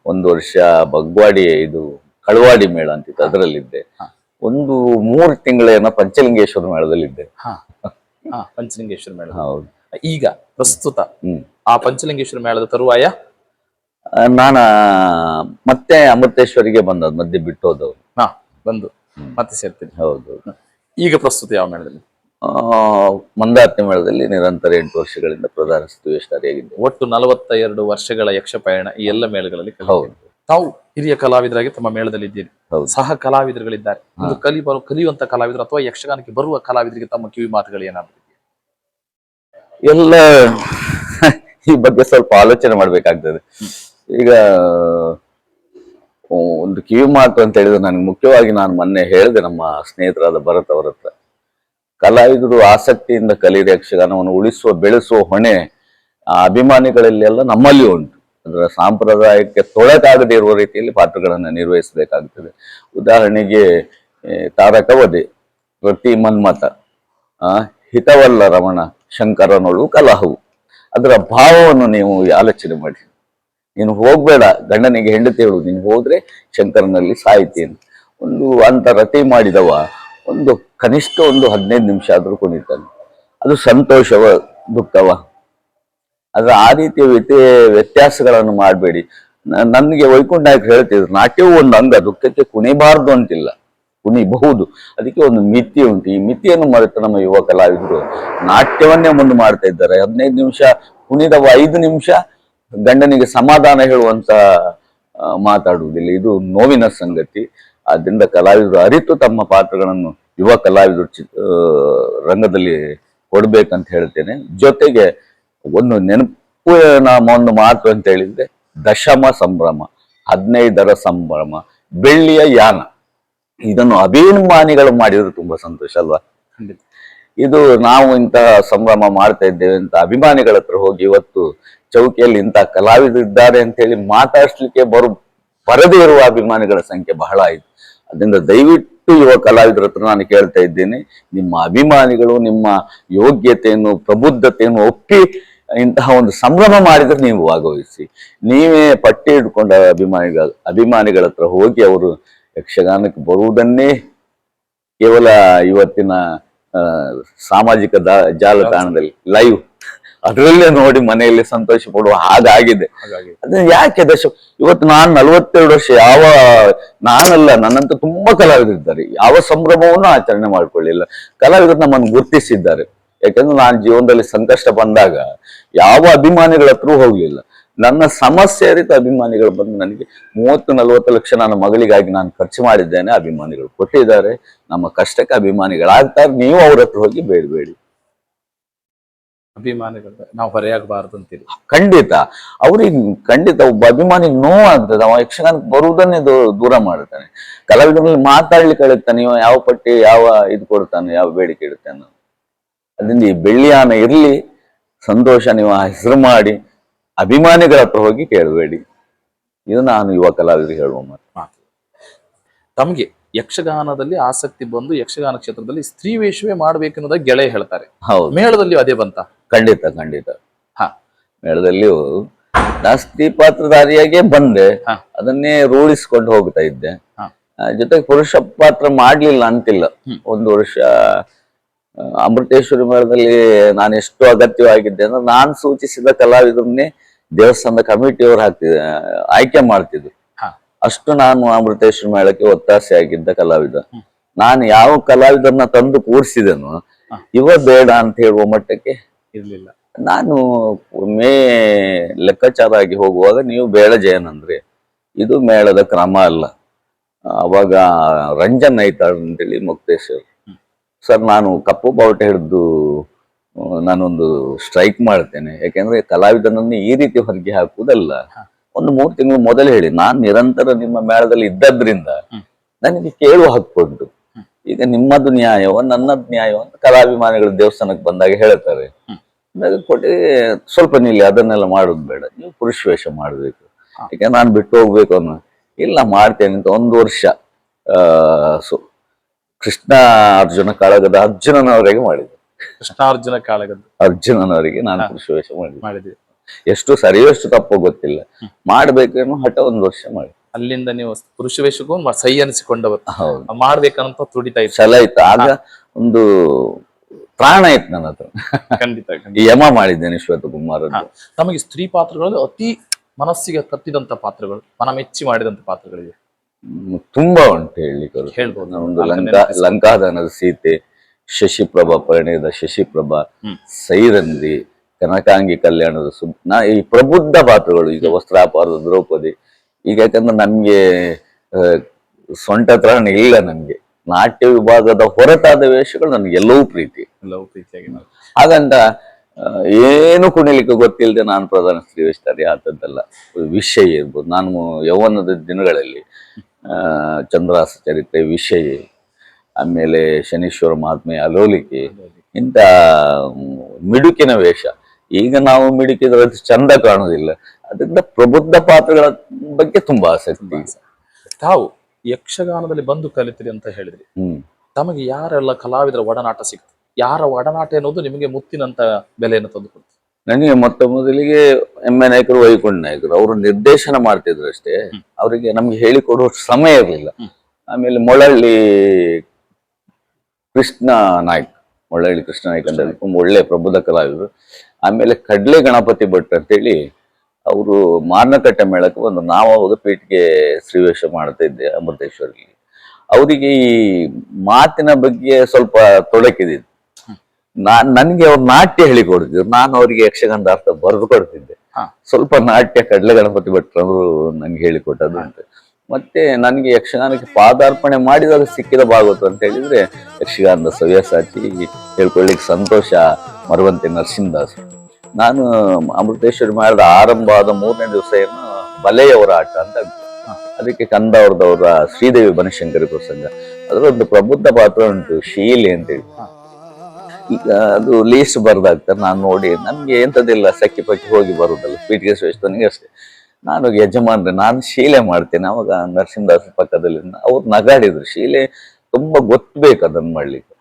ಒಂದು ವರ್ಷ ಬಗ್ವಾಡಿ ಇದು ಕಳವಾಡಿ ಮೇಳ ಅಂತಿತ್ತು. ಅದರಲ್ಲಿದ್ದೆ. ಒಂದು ಮೂರು ತಿಂಗಳೇನ ಪಂಚಲಿಂಗೇಶ್ವರ ಮೇಳದಲ್ಲಿದ್ದೆ. ಪಂಚಲಿಂಗೇಶ್ವರ ಮೇಳ ಹೌದು. ಈಗ ಪ್ರಸ್ತುತ ಹ್ಮ್. ಆ ಪಂಚಲಿಂಗೇಶ್ವರ ಮೇಳದ ತರುವಾಯ ನಾನ ಮತ್ತೆ ಅಮೃತೇಶ್ವರಿಗೆ ಬಂದದ್ದು ಮಧ್ಯೆ ಬಿಟ್ಟೋದು ಹಾ ಬಂದು ಮತ್ತೆ ಸೇರ್ತೀನಿ ಹೌದು. ಈಗ ಪ್ರಸ್ತುತ ಯಾವ ಮೇಳದಲ್ಲಿ? ಮಂದಾರ್ತಿ ಮೇಳದಲ್ಲಿ ನಿರಂತರ ಎಂಟು ವರ್ಷಗಳಿಂದ ಪ್ರಧಾನ ಸ್ಥಿತಿವೇಶನಾರಿಯಾಗಿದ್ದೆ ಒಟ್ಟು ನಲವತ್ತ ಎರಡು ವರ್ಷಗಳ ಯಕ್ಷ ಪಯಣ ಈ ಎಲ್ಲ ಮೇಳಗಳಲ್ಲಿ. ಹೌದು. ತಾವು ಹಿರಿಯ ಕಲಾವಿದರಾಗಿ ತಮ್ಮ ಮೇಳದಲ್ಲಿ ಇದ್ದೀರಿ. ಸಹ ಕಲಾವಿದರುಗಳಿದ್ದಾರೆ. ಒಂದು ಕಲಿ ಬರುವ ಕಲಿಯುವಂತ ಕಲಾವಿದರು ಅಥವಾ ಯಕ್ಷಗಾನಕ್ಕೆ ಬರುವ ಕಲಾವಿದರಿಗೆ ತಮ್ಮ ಕಿವಿ ಮಾತುಗಳು ಏನಾದ್ರು ಎಲ್ಲ ಈ ಬಗ್ಗೆ ಸ್ವಲ್ಪ ಆಲೋಚನೆ ಮಾಡ್ಬೇಕಾಗ್ತದೆ. ಈಗ ಒಂದು ಕಿವಿ ಮಾತು ಅಂತ ಹೇಳಿದ್ರೆ ನನಗೆ ಮುಖ್ಯವಾಗಿ ನಾನು ಮೊನ್ನೆ ಹೇಳಿದೆ, ನಮ್ಮ ಸ್ನೇಹಿತರಾದ ಭರತ್ ಅವರ ಹತ್ರ. ಕಲಾವಿದರು ಆಸಕ್ತಿಯಿಂದ ಕಲೀರಿ ಯಕ್ಷಗಾನವನ್ನು ಉಳಿಸುವ, ಬೆಳೆಸುವ ಹೊಣೆ, ಆ, ಅಭಿಮಾನಿಗಳಲ್ಲೆಲ್ಲ ನಮ್ಮಲ್ಲಿ ಉಂಟು. ಅದರ ಸಾಂಪ್ರದಾಯಕ್ಕೆ ತೊಳಕಾಗದೇ ಇರುವ ರೀತಿಯಲ್ಲಿ ಪಾತ್ರಗಳನ್ನು ನಿರ್ವಹಿಸಬೇಕಾಗುತ್ತದೆ. ಉದಾಹರಣೆಗೆ ತಾರಕವಧೆ ಪ್ರತಿ ಮನ್ಮತ ಹಿತವಲ್ಲ ರಮಣ, ಶಂಕರನೊಳು ಕಲಹವು. ಅದರ ಭಾವವನ್ನು ನೀವು ಆಲೋಚನೆ ಮಾಡಿ. ನೀನು ಹೋಗ್ಬೇಡ, ಗಂಡನಿಗೆ ಹೆಂಡತಿ ಹೇಳು, ನೀನು ಹೋದ್ರೆ ಶಂಕರನಲ್ಲಿ ಸಾಯ್ತೀನಿ. ಒಂದು ಅಂತ ರತಿ ಮಾಡಿದವ, ಒಂದು ಕನಿಷ್ಠ ಒಂದು ಹದಿನೈದು ನಿಮಿಷ ಆದರೂ ಕುಣಿತಾನೆ. ಅದು ಸಂತೋಷವ, ದುಃಖವ? ಆದ್ರೆ ಆ ರೀತಿಯ ವ್ಯತ್ಯ ವ್ಯತ್ಯಾಸಗಳನ್ನು ಮಾಡಬೇಡಿ. ನನಗೆ ವೈಕುಂಠ ನಾಯಕರು ಹೇಳ್ತಿದ್ರು, ನಾಟ್ಯವೂ ಒಂದು ಅಂಗ, ದುಃಖಕ್ಕೆ ಕುಣಿಬಾರ್ದು ಅಂತಿಲ್ಲ. ಕುಣಿಬಹುದು. ಅದಕ್ಕೆ ಒಂದು ಮಿತಿ ಉಂಟು. ಈ ಮಿತಿಯನ್ನು ಮರೆತು ನಮ್ಮ ಯುವ ಕಲಾವಿದರು ನಾಟ್ಯವನ್ನೇ ಮುಂದೆ ಮಾಡ್ತಾ ಇದ್ದಾರೆ. ಹದಿನೈದು ನಿಮಿಷ, ಕುಣಿದವ ಐದು ನಿಮಿಷ ಗಂಡನಿಗೆ ಸಮಾಧಾನ ಹೇಳುವಂತ ಮಾತಾಡುವುದಿಲ್ಲ. ಇದು ನೋವಿನ ಸಂಗತಿ. ಆದ್ದರಿಂದ ಕಲಾವಿದರು ಅರಿತು ತಮ್ಮ ಪಾತ್ರಗಳನ್ನು ಯುವ ಕಲಾವಿದರು ಚಿ ರಂಗದಲ್ಲಿ ಕೊಡ್ಬೇಕಂತ ಹೇಳ್ತೇನೆ. ಜೊತೆಗೆ ಒಂದು ನೆನಪು ನಮ್ಮ ಒಂದು ಮಾತು ಅಂತ ಹೇಳಿದ್ರೆ, ದಶಮ ಸಂಭ್ರಮ, ಹದಿನೈದರ ಸಂಭ್ರಮ, ಬೆಳ್ಳಿಯ ಯಾನ. ಇದನ್ನು ಅಭಿಮಾನಿಗಳು ಮಾಡಿದ್ರು ತುಂಬಾ ಸಂತೋಷ ಅಲ್ವಾ? ಖಂಡಿತ. ಇದು ನಾವು ಇಂತಹ ಸಂಭ್ರಮ ಮಾಡ್ತಾ ಇದ್ದೇವೆ ಅಂತ ಅಭಿಮಾನಿಗಳ ಹತ್ರ ಹೋಗಿ ಇವತ್ತು ಚೌಕಿಯಲ್ಲಿ ಇಂತಹ ಕಲಾವಿದರಿದ್ದಾರೆ ಅಂತ ಹೇಳಿ ಮಾತಾಡಿಸ್ಲಿಕ್ಕೆ ಬರು, ಬರದೇ ಇರುವ ಅಭಿಮಾನಿಗಳ ಸಂಖ್ಯೆ ಬಹಳ ಆಯ್ತು. ಅದರಿಂದ ದಯವಿಟ್ಟು ಯುವ ಕಲಾವಿದರ ಹತ್ರ ನಾನು ಕೇಳ್ತಾ ಇದ್ದೇನೆ, ನಿಮ್ಮ ಅಭಿಮಾನಿಗಳು, ನಿಮ್ಮ ಯೋಗ್ಯತೆಯನ್ನು, ಪ್ರಬುದ್ಧತೆಯನ್ನು ಒಪ್ಪಿ ಇಂತಹ ಒಂದು ಸಂಭ್ರಮ ಮಾಡಿದ್ರೆ ನೀವು ಭಾಗವಹಿಸಿ. ನೀವೇ ಪಟ್ಟಿ ಹಿಡ್ಕೊಂಡ ಅಭಿಮಾನಿಗಳ ಅಭಿಮಾನಿಗಳ ಹತ್ರ ಹೋಗಿ ಅವರು ಯಕ್ಷಗಾನಕ್ಕೆ ಬರುವುದನ್ನೇ ಕೇವಲ ಇವತ್ತಿನ ಸಾಮಾಜಿಕ ದಾ- ಜಾಲತಾಣದಲ್ಲಿ ಲೈವ್ ಅದರಲ್ಲೇ ನೋಡಿ ಮನೆಯಲ್ಲಿ ಸಂತೋಷ ಪಡುವ ಹಾಗಾಗಿದೆ. ಹಾಗಾಗಿ ಅದನ್ನ ಯಾಕೆ ದಶ ಇವತ್ತು ನಾನು ನಲವತ್ತೆರಡು ವರ್ಷ ಯಾವ ನಾನಲ್ಲ ನನ್ನಂತ ತುಂಬಾ ಕಲಾವಿದರಿದ್ದಾರೆ. ಯಾವ ಸಂಭ್ರಮವನ್ನು ಆಚರಣೆ ಮಾಡ್ಕೊಳ್ಳಿಲ್ಲ. ಕಲಾವಿದರು ನಮ್ಮನ್ನು ಗುರುತಿಸಿದ್ದಾರೆ. ಯಾಕಂದ್ರೆ ನಾನು ಜೀವನದಲ್ಲಿ ಸಂಕಷ್ಟ ಬಂದಾಗ ಯಾವ ಅಭಿಮಾನಿಗಳ ಹತ್ರ ಹೋಗ್ಲಿಲ್ಲ. ನನ್ನ ಸಮಸ್ಯೆ ಅರಿತ ಅಭಿಮಾನಿಗಳು ಬಂದು ನನಗೆ ಮೂವತ್ತು ನಲವತ್ತು ಲಕ್ಷ ನನ್ನ ಮಗಳಿಗಾಗಿ ನಾನು ಖರ್ಚು ಮಾಡಿದ್ದೇನೆ ಅಭಿಮಾನಿಗಳು ಕೊಟ್ಟಿದ್ದಾರೆ. ನಮ್ಮ ಕಷ್ಟಕ್ಕೆ ಅಭಿಮಾನಿಗಳಾಗ್ತಾರೆ. ನೀವು ಅವ್ರ ಹತ್ರ ಹೋಗಿ ಬೇಡಬೇಡಿ ಅಭಿಮಾನಿಗಳು ನಾವು ಹೊರೆಯಾಗಬಾರದು ಅಂತೀರಿ. ಖಂಡಿತ. ಅವ್ರಿಗೆ ಖಂಡಿತ ಒಬ್ಬ ಅಭಿಮಾನಿಗೆ ನೋವಾಗ್ತದೆ ಅವ ಯಕ್ಷಗಾನಕ್ಕೆ ಬರುವುದನ್ನೇ ದೂ- ದೂರ ಮಾಡ್ತಾನೆ ಕಲಾವಿದರಲ್ಲಿ ಮಾತಾಡ್ಲಿಕ್ಕೆ ಕಳಿತಾನೆ ಇವ ಯಾವ ಪಟ್ಟಿ ಯಾವ ಇದು ಕೊಡ್ತಾನೆ ಯಾವ ಬೇಡಿಕೆ ಇಡ್ತಾನೆ ಅದರಿಂದ ಈ ಬೆಳ್ಳಿಯಾನ ಇರಲಿ ಸಂತೋಷ ನೀವು ಆ ಹೆಸರು ಮಾಡಿ ಅಭಿಮಾನಿಗಳ ಹತ್ರ ಹೋಗಿ ಕೇಳಬೇಡಿ. ಇದು ನಾನು ಯುವ ಕಲಾವಿದರಿಗೆ ಹೇಳುವ ಮಾತು. ತಮಗೆ ಯಕ್ಷಗಾನದಲ್ಲಿ ಆಸಕ್ತಿ ಬಂದು ಯಕ್ಷಗಾನ ಕ್ಷೇತ್ರದಲ್ಲಿ ಸ್ತ್ರೀ ವೇಷವೇ ಮಾಡ್ಬೇಕೆನ್ನೋದ ಗೆಳೆಯ ಹೇಳ್ತಾರೆ. ಹೌದು. ಮೇಳದಲ್ಲಿ ಅದೇ ಬಂತ? ಖಂಡಿತ ಖಂಡಿತ. ಹಾ. ಮೇಳದಲ್ಲಿಯೂ ನಾ ಸ್ತ್ರೀ ಪಾತ್ರಧಾರಿಯಾಗೆ ಬಂದೆ. ಅದನ್ನೇ ರೂಢಿಸ್ಕೊಂಡು ಹೋಗ್ತಾ ಇದ್ದೆ. ಜೊತೆಗೆ ಪುರುಷ ಪಾತ್ರ ಮಾಡ್ಲಿಲ್ಲ ಅಂತಿಲ್ಲ. ಒಂದು ವರ್ಷ ಅಮೃತೇಶ್ವರಿ ಮೇಳದಲ್ಲಿ ನಾನು ಎಷ್ಟು ಅಗತ್ಯವಾಗಿದ್ದೆ ಅಂದ್ರೆ ನಾನು ಸೂಚಿಸಿದ ಕಲಾವಿದರನ್ನೇ ದೇವಸ್ಥಾನದ ಕಮಿಟಿಯವರು ಹಾಕ್ತಿದ್ದೆ ಆಯ್ಕೆ ಮಾಡ್ತಿದ್ರು. ಅಷ್ಟು ನಾನು ಅಮೃತೇಶ್ವರ ಮೇಳಕ್ಕೆ ಒತ್ತಾಸೆ ಆಗಿದ್ದ ಕಲಾವಿದ. ನಾನು ಯಾವ ಕಲಾವಿದರನ್ನ ತಂದು ಕೂರಿಸಿದೆನೋ ಇವ ಬೇಡ ಅಂತ ಹೇಳುವ ಮಟ್ಟಕ್ಕೆ ಇರ್ಲಿಲ್ಲ. ನಾನು ಮೇ ಲೆಕ್ಕಾಚಾರ ಆಗಿ ಹೋಗುವಾಗ ನೀವು ಬೇಡ ಜಯನ್ ಅಂದ್ರೆ ಇದು ಮೇಳದ ಕ್ರಮ ಅಲ್ಲ. ಅವಾಗ ರಂಜನ್ ಐತಾಳ್ ಅಂತೇಳಿ ಮುಕ್ತೇಶ್ವರ್. ಸರ್ ನಾನು ಕಪ್ಪು ಬಾವುಟ ಹಿಡಿದು ನಾನೊಂದು ಸ್ಟ್ರೈಕ್ ಮಾಡ್ತೇನೆ. ಯಾಕೆಂದ್ರೆ ಕಲಾವಿದನನ್ನು ಈ ರೀತಿ ಹೊರಗೆ ಹಾಕುವುದಲ್ಲ. ಒಂದು ಮೂರು ತಿಂಗಳು ಮೊದಲು ಹೇಳಿ ನಾನು ನಿರಂತರ ನಿಮ್ಮ ಮೇಳದಲ್ಲಿ ಇದ್ದದ್ರಿಂದ ನನಗೆ ಕೇಳುವ ಹಕ್ಕುಂಟು ಈಗ ನಿಮ್ಮದು ನ್ಯಾಯವೋ ನನ್ನದು ನ್ಯಾಯವೋ ಅಂತ ಕಲಾಭಿಮಾನಿಗಳು ದೇವಸ್ಥಾನಕ್ಕೆ ಬಂದಾಗ ಹೇಳ್ತಾರೆ. ಕೊಟ್ಟಿ ಸ್ವಲ್ಪ ನಿಲ್ಲಿ ಅದನ್ನೆಲ್ಲ ಮಾಡೋದು ಬೇಡ. ನೀವು ಪುರುಷ ವೇಷ ಮಾಡಬೇಕು. ಯಾಕಂದ್ರೆ ಯಾಕೆ ನಾನು ಬಿಟ್ಟು ಹೋಗ್ಬೇಕು ಅನ್ನೋ ಇಲ್ಲ ಮಾಡ್ತೇನೆ ಅಂತ ಒಂದು ವರ್ಷ ಆ ಕೃಷ್ಣ ಅರ್ಜುನ ಕಾಳಗದ ಅರ್ಜುನನವರೆಗೆ ಮಾಡಿದೆ ಕೃಷ್ಣಾರ್ಜುನ ಕಾಳಗದ ಅರ್ಜುನನವರಿಗೆ ನಾನು ಕೃಷಿ ವೇಷ ಮಾಡಿದ್ದೆ. ಮಾಡಿದ್ವಿ ಎಷ್ಟು ಸರಿಯೋ ಎಷ್ಟು ತಪ್ಪು ಗೊತ್ತಿಲ್ಲ. ಮಾಡ್ಬೇಕೇನೋ ಹಠ ಒಂದು ವರ್ಷ ಮಾಡಿ ಅಲ್ಲಿಂದ ನೀವು ಪುರುಷ ವೇಷಕ್ಕೂ ಮ- ಸೈ ಅನಿಸಿಕೊಂಡವರು. ಹೌದು. ಮಾಡ್ಬೇಕಂತ ತುಡಿತಾ ಇತ್ತು ಛಲ ಇತ್ತು. ಆಗ ಒಂದು ಪ್ರಾಣ ಇತ್ತು ನನ್ನ ಹತ್ರ. ಖಂಡಿತ ಖಂಡಿತ. ಈ ಯಮ ಮಾಡಿದ್ದೇನೆ ಹಾ. ತಮಗೆ ಸ್ತ್ರೀ ಪಾತ್ರಗಳಲ್ಲಿ ಅತಿ ಮನಸ್ಸಿಗೆ ತತ್ತಿದಂತ ಪಾತ್ರಗಳು ಮನ ಮೆಚ್ಚಿ ಮಾಡಿದಂತ ಪಾತ್ರಗಳಿವೆ. ತುಂಬಾ ಉಂಟು ಹೇಳಲಿಕ್ಕೆ ಹೇಳ್ಬೋದು. ಒಂದು ಲಂಕಾ ಲಂಕಾದನದ ಸೀತೆ ಶಶಿಪ್ರಭಾ ಪರಿಣಯದ ಶಶಿಪ್ರಭಾ. ಸೈರಂದಿ ಕನಕಾಂಗಿ ಕಲ್ಯಾಣದ ಸುಬ್ ನಾ ಈ ಪ್ರಬುದ್ಧ ಪಾತ್ರಗಳು ಈಗ ವಸ್ತ್ರಾಪಾರದ ದ್ರೌಪದಿ. ಈಗ ಯಾಕಂದ್ರೆ ನಮ್ಗೆ ಸೊಂಟ ತ್ರಾಣ ಇಲ್ಲ ನಮ್ಗೆ. ನಾಟ್ಯ ವಿಭಾಗದ ಹೊರತಾದ ವೇಷಗಳು ನನಗೆ ಎಲ್ಲವೂ ಪ್ರೀತಿ. ಎಲ್ಲವೂ ಪ್ರೀತಿಯಾಗಿ ಹಾಗಂತ ಏನು ಕುಣಿಲಿಕ್ಕೆ ಗೊತ್ತಿಲ್ಲದೆ ನಾನು ಪ್ರಧಾನ ಸ್ತ್ರೀ ವೇಷಧಾರಿ ಆದದ್ದಲ್ಲ. ವಿಷಯ ಇರ್ಬೋದು. ನಾನು ಯೌವನದ ದಿನಗಳಲ್ಲಿ ಚಂದ್ರಾಸ ಚರಿತ್ರೆ ವಿಷಯ ಆಮೇಲೆ ಶನೀಶ್ವರ ಮಹಾತ್ಮೆ ಅಲೋಲಿಕೆ ಇಂಥ ಮಿಡುಕಿನ ವೇಷ. ಈಗ ನಾವು ಮಿಡುಕಿದ್ರೆ ಅದು ಚಂದ ಕಾಣೋದಿಲ್ಲ. ಅದರಿಂದ ಪ್ರಬುದ್ಧ ಪಾತ್ರಗಳ ಬಗ್ಗೆ ತುಂಬಾ ಆಸಕ್ತಿ ತಾವು ಯಕ್ಷಗಾನದಲ್ಲಿ ಬಂದು ಕಲಿತಿರಿ ಅಂತ ಹೇಳಿದ್ರಿ. ಹ್ಮ್. ತಮಗೆ ಯಾರೆಲ್ಲ ಕಲಾವಿದರ ಒಡನಾಟ ಸಿಕ್ತು? ಯಾರ ಒಡನಾಟ ಎನ್ನುವುದು ನಿಮಗೆ ಮುತ್ತಿನಂತ ಬೆಲೆಯನ್ನು ತಂದು ಕೊಡ್ತು ನನಗೆ ಮೊತ್ತ ಮೊದಲಿಗೆ ಎಂ ಎ ನಾಯಕರು ವೈಕುಂಠ ನಾಯಕರು ಅವರು ನಿರ್ದೇಶನ ಮಾಡ್ತಿದ್ರು ಅಷ್ಟೇ. ಅವರಿಗೆ ನಮ್ಗೆ ಹೇಳಿಕೊಡುವ ಸಮಯ ಇರಲಿಲ್ಲ. ಆಮೇಲೆ ಮೊಳಹಳ್ಳಿ ಕೃಷ್ಣ ನಾಯ್ಕ್ ಮೊಳಹಳ್ಳಿ ಕೃಷ್ಣ ನಾಯ್ಕ್ ಅಂತ ತುಂಬ ಒಳ್ಳೆ ಪ್ರಬುದ್ಧ ಕಲಾವಿದರು. ಆಮೇಲೆ ಕಡ್ಲೆ ಗಣಪತಿ ಭಟ್ ಅಂತೇಳಿ ಅವರು ಮಾರ್ನಕಟ್ಟೆ ಮೇಳಕ್ಕೆ ಒಂದು ನಾವು ಅವಾಗ ಪೀಠಿಗೆ ಶ್ರೀವೇಶ ಮಾಡ್ತಾ ಇದ್ದೆ ಅಮೃತೇಶ್ವರಲ್ಲಿ ಅವರಿಗೆ ಈ ಮಾತಿನ ಬಗ್ಗೆ ಸ್ವಲ್ಪ ತೊಡಕಿದಿತ್ತು ನಾನ್ ನನ್ಗೆ ಅವ್ರು ನಾಟ್ಯ ಹೇಳಿ ಕೊಡ್ತಿದ್ರು ನಾನು ಅವರಿಗೆ ಯಕ್ಷಗಾನದ ಅರ್ಥ ಬರೆದು ಕೊಡ್ತಿದ್ದೆ. ಸ್ವಲ್ಪ ನಾಟ್ಯ ಕಡಲೆ ಗಣಪತಿ ಭಟ್ರು ನನ್ಗೆ ಹೇಳಿಕೊಟ್ಟದ್ದು ಉಂಟು ಮತ್ತೆ ನನಗೆ ಯಕ್ಷಗಾನಕ್ಕೆ ಪಾದಾರ್ಪಣೆ ಮಾಡಿದಾಗ ಸಿಕ್ಕಿದ ಭಾಗವತ ಅಂತ ಹೇಳಿದ್ರೆ ಯಕ್ಷಗಾನದ ಸವ್ಯಸಾಚಿ ಹೇಳ್ಕೊಳ್ಳಿಕ್ಕೆ ಸಂತೋಷ ಮರುವಂತೆ ನರಸಿಂಹದಾಸ್. ನಾನು ಅಮೃತೇಶ್ವರಿ ಮಾಡಿದ ಆರಂಭ ಆದ ಮೂರನೇ ದಿವಸ ಏನು ಬಲೆಯವರ ಆಟ ಅಂತ ಅದಕ್ಕೆ ಕಂದ ಅವ್ರದವರ ಶ್ರೀದೇವಿ ಬನಶಂಕರಿ ಪ್ರಸಂಗ. ಅದರ ಒಂದು ಪ್ರಬುದ್ಧ ಪಾತ್ರ ಉಂಟು ಶೀಲೆ ಅಂತೇಳಿ ಅದು ಲೀಸ್ಟ್ ಬರ್ದಾಗ್ತಾರೆ ನಾನು ನೋಡಿ ನಮಗೆ ಎಂತದಿಲ್ಲ ಸಕ್ಕಿ ಪಕ್ಕಿ ಹೋಗಿ ಬರುದಲ್ಲ ಪೀಠಿಗೆ ಶ್ರೇಷ್ಠನಿಗೆ ಅಷ್ಟೇ. ನಾನು ಯಜಮಾನ್ರೆ ನಾನು ಶೀಲೆ ಮಾಡ್ತೇನೆ ಅವಾಗ ನರಸಿಂಹದಾಸ ಪಕ್ಕದಲ್ಲಿ ಅವ್ರು ನಗಾಡಿದ್ರು. ಶೀಲೆ ತುಂಬಾ ಗೊತ್ತಬೇಕು ಅದನ್ನ ಮಾಡ್ಲಿಕ್ಕೆ.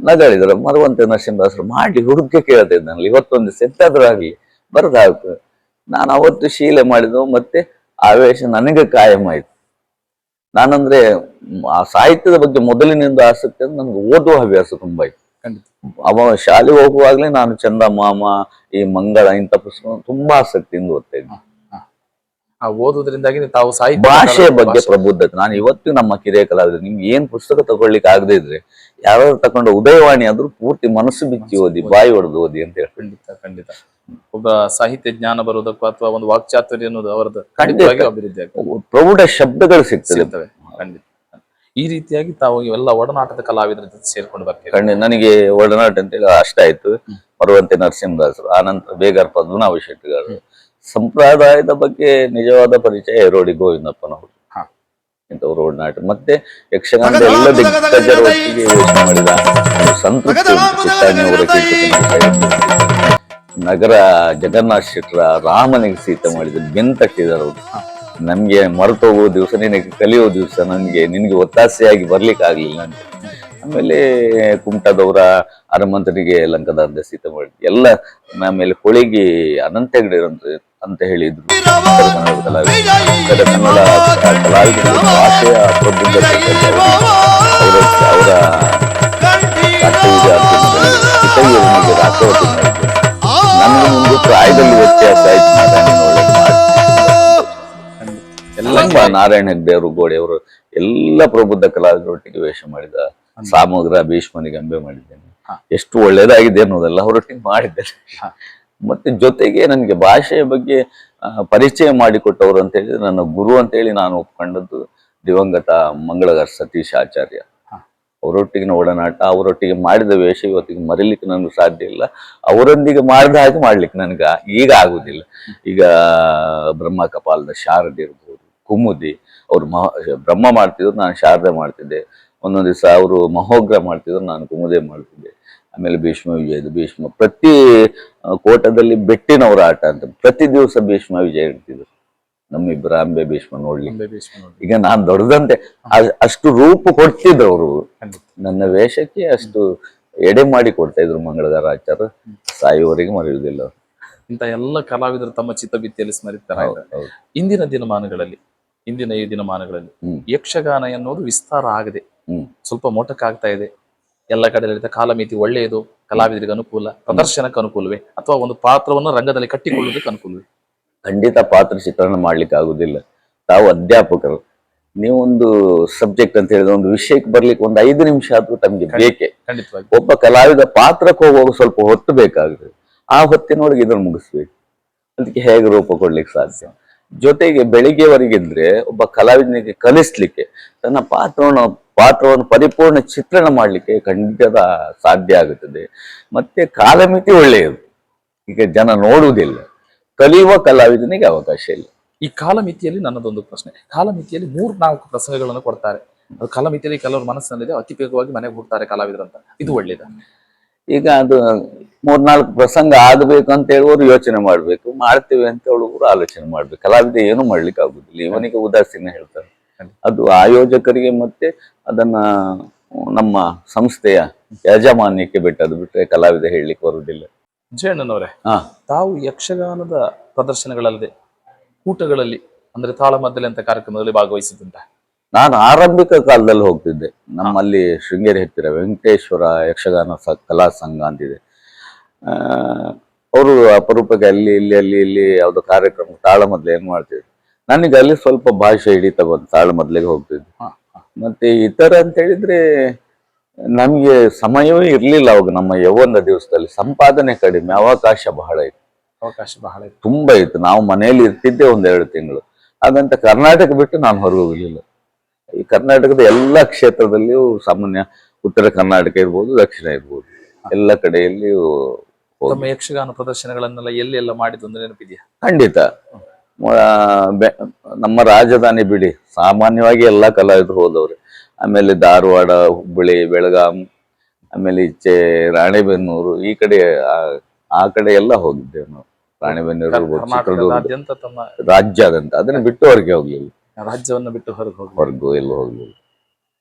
ನಗಾಡಿದ್ರು ಮರುವಂತೆ ನರಸಿಂಹದಾಸರು ಮಾಡಿ ಹುಡುಗಿ ಕೇಳ್ತಾ ಇದ್ದಾನಲ್ಲ ಇವತ್ತೊಂದು ಸೆತ್ತಾದ್ರೂ ಆಗಲಿ ಬರದಾಗ್ತದೆ ನಾನು ಅವತ್ತು ಶೀಲೆ ಮಾಡಿದ್ದು ಮತ್ತೆ ಆವೇಶ ನನಗೆ ಕಾಯಂ ಆಯ್ತು. ನಾನಂದ್ರೆ ಆ ಸಾಹಿತ್ಯದ ಬಗ್ಗೆ ಮೊದಲಿನಿಂದ ಆಸಕ್ತಿ ಅಂದ್ರೆ ನನಗೆ ಓದುವ ಹವ್ಯಾಸ ತುಂಬಾ ಇತ್ತು. ಅವ ಶಾಲೆ ಹೋಗುವಾಗ್ಲೇ ನಾನು ಚಂದ ಮಾಮ ಈ ಮಂಗಳ ಇಂಥ ಪುಸ್ತಕ ತುಂಬಾ ಆಸಕ್ತಿಯಿಂದ ಓದ್ತಾ ಇದ್ದೆ. ಆ ಓದುವುದರಿಂದಾಗಿ ತಾವು ಸಾಹಿತ್ಯ ಭಾಷೆಯ ಬಗ್ಗೆ ಭಾಷೆ- ಪ್ರಬುದ್ಧತೆ. ನಾನು ಇವತ್ತು ನಮ್ಮ ಕಿರಿಯ ಕಲಾವಿದರು ನಿಮ್ಗೆ ಏನ್ ಪುಸ್ತಕ ತಗೊಳ್ಲಿಕ್ಕೆ ಆಗದೆ ಇದ್ರೆ ಯಾರಾದ್ರೂ ತಗೊಂಡು ಉದಯವಾಣಿ ಆದ್ರೂ ಪೂರ್ತಿ ಮನಸ್ಸು ಬಿಚ್ಚಿ ಓದಿ ಬಾಯಿ ಹೊಡೆದು ಓದಿ ಅಂತ ಹೇಳಿ ಖಂಡಿತ ಖಂಡಿತ. ಒಬ್ಬ ಸಾಹಿತ್ಯ ಜ್ಞಾನ ಬರೋದಕ್ಕೂ ಅಥವಾ ಒಂದು ವಾಕ್ಚಾತುರ್ಯ ಅನ್ನೋದು ಅವರದ್ದು ಖಂಡಿತವಾಗಿ ಅಭಿವೃದ್ಧಿ ಪ್ರೌಢ ಶಬ್ದಗಳು ಸಿಗ್ತವೆ ಖಂಡಿತ. ಈ ರೀತಿಯಾಗಿ ತಾವು ಇವೆಲ್ಲ ಒಡನಾಟದ ಕಲಾವಿದರ ಜೊತೆ ಸೇರ್ಕೊಂಡು ಬರ್ತೀವಿ ನನಗೆ ಒಡನಾಟ ಅಂತೇಳಿ ಅಷ್ಟಾಯ್ತು ಮರುವಂತೆ ನರಸಿಂಹದಾಸರು ಆನಂತರ ಬೇಗರ್ ಪದ್ಮನಾಭ ಶೆಟ್ಟಿಗಾರರು. ಸಂಪ್ರದಾಯದ ಬಗ್ಗೆ ನಿಜವಾದ ಪರಿಚಯ ಎರೋಡಿ ಗೋವಿಂದಪ್ಪನವರು. ಹಾ. ಇಂಥವ್ರು ಒಡನಾಟ. ಮತ್ತೆ ಯಕ್ಷಗಾನದ ಎಲ್ಲ ದಿಗ್ಗಜರ ಒಟ್ಟಿಗೆ ಯೋಚನೆ ಮಾಡಿದ ಸಂತೃಪ್ತಿ ಉಂಟು. ಚಿತ್ತಾಣಿಯವರ ನಗರ ಜಗನ್ನಾಥ ಶೆಟ್ಟರ ರಾಮನಿಗೆ ಸೀತೆ ಮಾಡಿದ ಬೆಂತಟ್ಟಿದರು ನಮ್ಗೆ ಮರೆತು ಹೋಗೋ ದಿವಸ ನಿನಗೆ ಕಲಿಯೋ ದಿವಸ ನನಗೆ ನಿನಗೆ ಒತ್ತಾಸೆಯಾಗಿ ಬರ್ಲಿಕ್ಕೆ ಆಗ್ಲಿಲ್ಲ ಅಂತ ಆಮೇಲೆ ಕುಮಟದವರ ಹನುಮಂತನಿಗೆ ಲಂಕದಾರ್ಧ ಸೀತೆ ಮಾಡಿ ಎಲ್ಲ ಆಮೇಲೆ ಹೊಳಿಗೆ ಅನಂತ ಹೆಗಡೆ ಅಂತ ಹೇಳಿದ್ರು ಕನ್ನಡ ಕಲಾವಿದರು. ಭಾಷೆಯ ಅವರ ರಾಷ್ಟ್ರವತಿ ನನಗೆ ಮುಂದೆ ಪ್ರಾಯದಲ್ಲಿ ವ್ಯತ್ಯಾಸ ಆಯ್ತು ನಾರಾಯಣ ಒಳ್ಳೆ ಮಾಡಿ ಎಲ್ಲ ನಾರಾಯಣ ಹೆಗ್ಡೆಯವರು ಗೋಡೆಯವರು ಗೋಡೆ ಅವರು ಎಲ್ಲ ಪ್ರಬುದ್ಧ ಕಲಾವಿದರೊಟ್ಟಿಗೆ ವೇಷ ಮಾಡಿದ ಸಾಮಗ್ರ ಭೀಷ್ಮನಿಗೆ ಅಂಬೆ ಮಾಡಿದ್ದೇನೆ. ಎಷ್ಟು ಒಳ್ಳೇದಾಗಿದೆ ಅನ್ನೋದೆಲ್ಲ ಅವರೊಟ್ಟಿಗೆ ಮಾಡಿದ್ದೇನೆ. ಮತ್ತೆ ಜೊತೆಗೆ ನನಗೆ ಭಾಷೆಯ ಬಗ್ಗೆ ಪರಿಚಯ ಮಾಡಿಕೊಟ್ಟವರು ಅಂತ ಹೇಳಿದ್ರೆ ನನ್ನ ಗುರು ಅಂತ ಹೇಳಿ ನಾನು ಒಪ್ಕೊಂಡದ್ದು ದಿವಂಗತ ಮಂಗಳಗರ್ ಸತೀಶ್ ಆಚಾರ್ಯ. ಅವರೊಟ್ಟಿಗಿನ ಒಡನಾಟ ಅವರೊಟ್ಟಿಗೆ ಮಾಡಿದ ವೇಷ ಇವತ್ತಿಗೆ ಮರಿಲಿಕ್ಕೆ ನನಗೆ ಸಾಧ್ಯ ಇಲ್ಲ. ಅವರೊಂದಿಗೆ ಮಾಡಿದ ಹಾಗೆ ಮಾಡ್ಲಿಕ್ಕೆ ನನಗೆ ಈಗ ಆಗುದಿಲ್ಲ. ಈಗ ಬ್ರಹ್ಮ ಕಪಾಲದ ಶಾರದ್ ಇರ್ಬೋದು ಕುಮುದಿ ಅವ್ರು ಮಹ ಬ್ರಹ್ಮ ಮಾಡ್ತಿದ್ರು ನಾನು ಶಾರದೆ ಮಾಡ್ತಿದ್ದೆ. ಒಂದೊಂದು ದಿವಸ ಅವರು ಮಹೋಗ್ರ ಮಾಡ್ತಿದ್ರು ನಾನು ಕುಮುದೆ ಮಾಡ್ತಿದ್ದೆ. ಆಮೇಲೆ ಭೀಷ್ಮ ವಿಜಯದು ಭೀಷ್ಮ. ಪ್ರತಿ ಕೋಟದಲ್ಲಿ ಬೆಟ್ಟಿನವರ ಆಟ ಅಂತ ಪ್ರತಿ ದಿವಸ ಭೀಷ್ಮ ವಿಜಯ ಇಡ್ತಿದ್ರು ನಮ್ಮಿಬ್ಬರ ಅಂಬೆ ಭೀಷ್ಮ ನೋಡ್ಲಿಕ್ಕೆ. ಭೀಷ್ಮ ನೋಡಿ ಈಗ ನಾನ್ ದೊಡ್ಡದಂತೆ ಅಷ್ಟು ರೂಪು ಕೊಡ್ತಿದ್ರು ಅವರು. ನನ್ನ ವೇಷಕ್ಕೆ ಅಷ್ಟು ಎಡೆ ಮಾಡಿ ಕೊಡ್ತಾ ಇದ್ರು ಮಂಗಳಗಾರ ಆಚಾರ ಸಾಯುವವರೆಗೆ ಮರೆಯುವುದಿಲ್ಲ ಇಂತ ಎಲ್ಲ ಕಲಾವಿದರು ತಮ್ಮ ಚಿತ್ತಬಿತ್ತಿಯಲ್ಲಿ ಸ್ಮರಿತಾರೆ. ಇಂದಿನ ದಿನಮಾನಗಳಲ್ಲಿ ಇಂದಿನ ಈ ದಿನಮಾನಗಳಲ್ಲಿ. ಯಕ್ಷಗಾನ ಎನ್ನುವುದು ವಿಸ್ತಾರ ಆಗದೆ. ಹ್ಮ್. ಸ್ವಲ್ಪ ಮೋಟಕ್ಕಾಗ್ತಾ ಇದೆ. ಎಲ್ಲ ಕಡೆ ಕಾಲಮಿತಿ ಒಳ್ಳೆಯದು ಕಲಾವಿದರಿಗೆ ಅನುಕೂಲ ಪ್ರದರ್ಶನಕ್ಕೆ ಅನುಕೂಲವೇ ಅಥವಾ ಒಂದು ಪಾತ್ರವನ್ನು ರಂಗದಲ್ಲಿ ಕಟ್ಟಿಕೊಳ್ಳುವುದಕ್ಕೆ ಅನುಕೂಲವೇ? ಖಂಡಿತ ಪಾತ್ರ ಚಿತ್ರಣ ಮಾಡ್ಲಿಕ್ಕೆ ಆಗುದಿಲ್ಲ ತಾವು ಅಧ್ಯಾಪಕರು. ಒಂದು ಸಬ್ಜೆಕ್ಟ್ ಅಂತ ಹೇಳಿದ್ರೆ ಒಂದು ವಿಷಯಕ್ಕೆ ಬರ್ಲಿಕ್ಕೆ ಒಂದು ಐದು ನಿಮಿಷ ಆದ್ರೂ ತಮ್ಗೆ ಬೇಕೆ. ಖಂಡಿತವಾಗಿ. ಒಬ್ಬ ಕಲಾವಿದ ಪಾತ್ರಕ್ಕೆ ಹೋಗುವಾಗ ಸ್ವಲ್ಪ ಹೊತ್ತು ಬೇಕಾಗುತ್ತೆ. ಆ ಹೊತ್ತಿನೊಳಗೆ ಇದನ್ನು ಮುಗಿಸ್ಬೇಕು. ಅದಕ್ಕೆ ಹೇಗೆ ರೂಪ ಕೊಡ್ಲಿಕ್ಕೆ ಸಾಧ್ಯ? ಜೊತೆಗೆ ಬೆಳಿಗ್ಗೆವರೆಗಿದ್ರೆ ಒಬ್ಬ ಕಲಾವಿದನಿಗೆ ಕಲಿಸ್ಲಿಕ್ಕೆ ತನ್ನ ಪಾತ್ರವನ್ನು ಪಾತ್ರವನ್ನು ಪರಿಪೂರ್ಣ ಚಿತ್ರಣ ಮಾಡಲಿಕ್ಕೆ ಖಂಡಿತ ಸಾಧ್ಯ ಆಗುತ್ತದೆ. ಮತ್ತೆ ಕಾಲಮಿತಿ ಒಳ್ಳೆಯದು. ಈಗ ಜನ ನೋಡುವುದಿಲ್ಲ. ಕಲಿಯುವ ಕಲಾವಿದನಿಗೆ ಅವಕಾಶ ಇಲ್ಲ. ಈ ಕಾಲಮಿತಿಯಲ್ಲಿ ನನ್ನದೊಂದು ಪ್ರಶ್ನೆ. ಕಾಲಮಿತಿಯಲ್ಲಿ ಮೂರು ನಾಲ್ಕು ಪ್ರಸಂಗಗಳನ್ನು ಕೊಡ್ತಾರೆ. ಅದು ಕಾಲಮಿತಿಯಲ್ಲಿ ಕೆಲವರು ಮನಸ್ಸಿನಲ್ಲಿದೆ ಅತಿ ಬೇಗವಾಗಿ ಮನೆಗೆ ಹೋಗ್ತಾರೆ ಕಲಾವಿದರಂತ. ಇದು ಒಳ್ಳೇದ ಈಗ ಅದು ಮೂರ್ನಾಲ್ಕು ಪ್ರಸಂಗ ಆಗಬೇಕು ಅಂತ ಹೇಳುವವರು ಯೋಚನೆ ಮಾಡಬೇಕು ಮಾಡ್ತೇವೆ ಅಂತ ಹೇಳುವವರು ಆಲೋಚನೆ ಮಾಡ್ಬೇಕು. ಕಲಾವಿದ ಏನು ಮಾಡ್ಲಿಕ್ಕೆ ಆಗುದಿಲ್ಲ. ಇವನಿಗೆ ಉದಾಸೀನ ಹೇಳ್ತಾರೆ. ಅದು ಆಯೋಜಕರಿಗೆ ಮತ್ತೆ ಅದನ್ನ ನಮ್ಮ ಸಂಸ್ಥೆಯ ಯಾಜಮಾನ್ಯಕ್ಕೆ ಬಿಟ್ಟದು ಬಿಟ್ಟರೆ ಕಲಾವಿದ ಹೇಳಲಿಕ್ಕೆ ಬರುವುದಿಲ್ಲ. ಜಯಣ್ಣನವರೇ ಹಾ. ತಾವು ಯಕ್ಷಗಾನದ ಪ್ರದರ್ಶನಗಳಲ್ಲದೆ ಕೂಟಗಳಲ್ಲಿ ಅಂದ್ರೆ ತಾಳಮದ್ದಲೆ ಅಂತ ಕಾರ್ಯಕ್ರಮದಲ್ಲಿ ಭಾಗವಹಿಸಿದ್ದುಂಟ ನಾನು ಆರಂಭಿಕ ಕಾಲದಲ್ಲಿ ಹೋಗ್ತಿದ್ದೆ. ನಮ್ಮಲ್ಲಿ ಶೃಂಗೇರಿ ಹತ್ತಿರ ವೆಂಕಟೇಶ್ವರ ಯಕ್ಷಗಾನ ಸ ಕಲಾ ಸಂಘ ಅಂತಿದೆ. ಅವರು ಅಪರೂಪಕ್ಕೆ ಅಲ್ಲಿ ಇಲ್ಲಿ ಅಲ್ಲಿ ಇಲ್ಲಿ ಯಾವುದೋ ಕಾರ್ಯಕ್ರಮ ತಾಳಮದ್ಲೆ ಏನು ಮಾಡ್ತಿದ್ರು. ನನಗೆ ಅಲ್ಲಿ ಸ್ವಲ್ಪ ಭಾಷೆ ಹಿಡಿತ ಬಂತು ತಾಳಮದ್ಲೆಗೆ ಹೋಗ್ತಿದ್ದೆ. ಮತ್ತು ಮತ್ತೆ ಇತರ ಅಂತ ಹೇಳಿದ್ರೆ ನಮಗೆ ಸಮಯವೇ ಇರಲಿಲ್ಲ ಅವಾಗ ನಮ್ಮ ಯೌವನ ದಿವಸದಲ್ಲಿ. ಸಂಪಾದನೆ ಕಡಿಮೆ ಅವಕಾಶ ಬಹಳ ಇತ್ತು. ಅವಕಾಶ ಬಹಳ ಇತ್ತು. ತುಂಬಾ ಇತ್ತು. ನಾವು ಮನೆಯಲ್ಲಿ ಇರ್ತಿದ್ದೆ ಒಂದೆರಡು ತಿಂಗಳು. ಹಾಗಂತ ಕರ್ನಾಟಕ ಬಿಟ್ಟು ನಾನು ಹೊರಗೆ ಹೋಗ್ಲಿಲ್ಲ ಈ ಕರ್ನಾಟಕದ ಎಲ್ಲ ಕ್ಷೇತ್ರದಲ್ಲಿಯೂ ಸಾಮಾನ್ಯ ಉತ್ತರ ಕರ್ನಾಟಕ ಇರ್ಬೋದು ದಕ್ಷಿಣ ಇರ್ಬೋದು. ಎಲ್ಲ ಕಡೆಯಲ್ಲಿಯೂ ಹೋಗಿ. ತಮ್ಮ ಯಕ್ಷಗಾನ ಪ್ರದರ್ಶನಗಳನ್ನೆಲ್ಲ ಎಲ್ಲ ಮಾಡಿದ್ದು ಅಂದ್ರೆ ನೆನಪಿದೆಯಾ? ಖಂಡಿತ. ಬೆ- ನಮ್ಮ ರಾಜಧಾನಿ ಬಿಡಿ ಸಾಮಾನ್ಯವಾಗಿ ಎಲ್ಲ ಕಲಾವಿದರು ಹೋದವ್ರೆ. ಆಮೇಲೆ ಧಾರವಾಡ ಹುಬ್ಬಳ್ಳಿ ಬೆಳಗಾಂ ಆಮೇಲೆ ಈಚೆ ರಾಣೆಬೆನ್ನೂರು ಈ ಕಡೆ ಆ- ಆ ಕಡೆ ಎಲ್ಲ ಹೋಗಿದ್ದೇವೆ ನಾವು. ರಾಣೆಬೆನ್ನೂರು ಇರ್ಬೋದು, ಚಿತ್ರದುರ್ಗ. ಕರ್ನಾಟಕದಾದ್ಯಂತ ತಮ್ಮ ರಾಜ್ಯಾದಂತ ಅದನ್ನ ಬಿಟ್ಟು ಅವ್ರಿಗೆ ಹೋಗ್ಲಿಲ್ಲ. ರಾಜ್ಯವನ್ನ ಬಿಟ್ಟು ಹೊರಗೆ ಹೋಗಿ ಹೊರಗೂ ಎಲ್ಲ ಹೋಗ್ಲಿಲ್ಲ.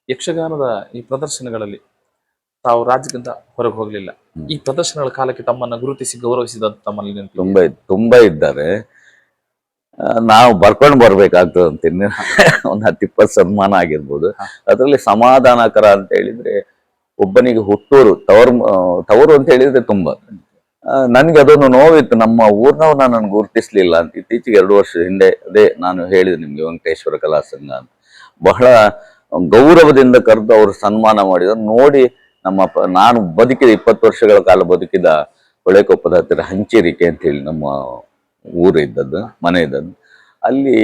ಯಕ್ಷಗಾನದ ಈ ಪ್ರದರ್ಶನಗಳಲ್ಲಿ ತಾವು ರಾಜ್ಯಕ್ಕಿಂತ ಹೊರಗೆ ಹೋಗ್ಲಿಲ್ಲ. ಈ ಪ್ರದರ್ಶನಗಳ ಕಾಲಕ್ಕೆ ತಮ್ಮನ್ನ ಗುರುತಿಸಿ ಗೌರವಿಸಿದ ತಮ್ಮಲ್ಲಿ ನೆನಪು ತುಂಬಾ ತುಂಬಾ ಇದ್ದಾರೆ. ನಾವು ಬರ್ಕೊಂಡು ಬರ್ಬೇಕಾಗ್ತದೆ ಅಂತ ಒಂದು ಒಂದ್ ಹತ್ತು ಇಪ್ಪತ್ತು ಸನ್ಮಾನ ಆಗಿರ್ಬೋದು. ಅದರಲ್ಲಿ ಸಮಾಧಾನಕರ ಅಂತ ಹೇಳಿದ್ರೆ ಒಬ್ಬನಿಗೆ ಹುಟ್ಟೂರು ತವರು ತವರು ಅಂತ ಹೇಳಿದ್ರೆ ತುಂಬಾ. ನನ್ಗೆ ಅದೊಂದು ನೋವಿತ್ತು. ನಮ್ಮ ಊರ್ನವ್ ನಾನು ಗುರುತಿಸ್ಲಿಲ್ಲ. ಅಂತ ಇತ್ತೀಚೆಗೆ ಎರಡು ವರ್ಷ ಹಿಂದೆ ಅದೇ ನಾನು ಹೇಳಿದೆ ನಿಮಗೆ, ವೆಂಕಟೇಶ್ವರ ಕಲಾ ಸಂಘ ಅಂತ. ಬಹಳ ಗೌರವದಿಂದ ಕರೆದು ಅವರು ಸನ್ಮಾನ ಮಾಡಿದ್ರು. ನೋಡಿ ನಮ್ಮ ನಾನು ಬದುಕಿದ ಇಪ್ಪತ್ತು ವರ್ಷಗಳ ಕಾಲ ಬದುಕಿದ ಹೊಳೆಕೊಪ್ಪದ ಹತ್ತಿರ ಹಂಚಿರಿಕೆ ಅಂತ ಹೇಳಿ ನಮ್ಮ ಊರು ಇದ್ದದ್ದು, ಮನೆ ಇದ್ದದ್ದು. ಅಲ್ಲಿ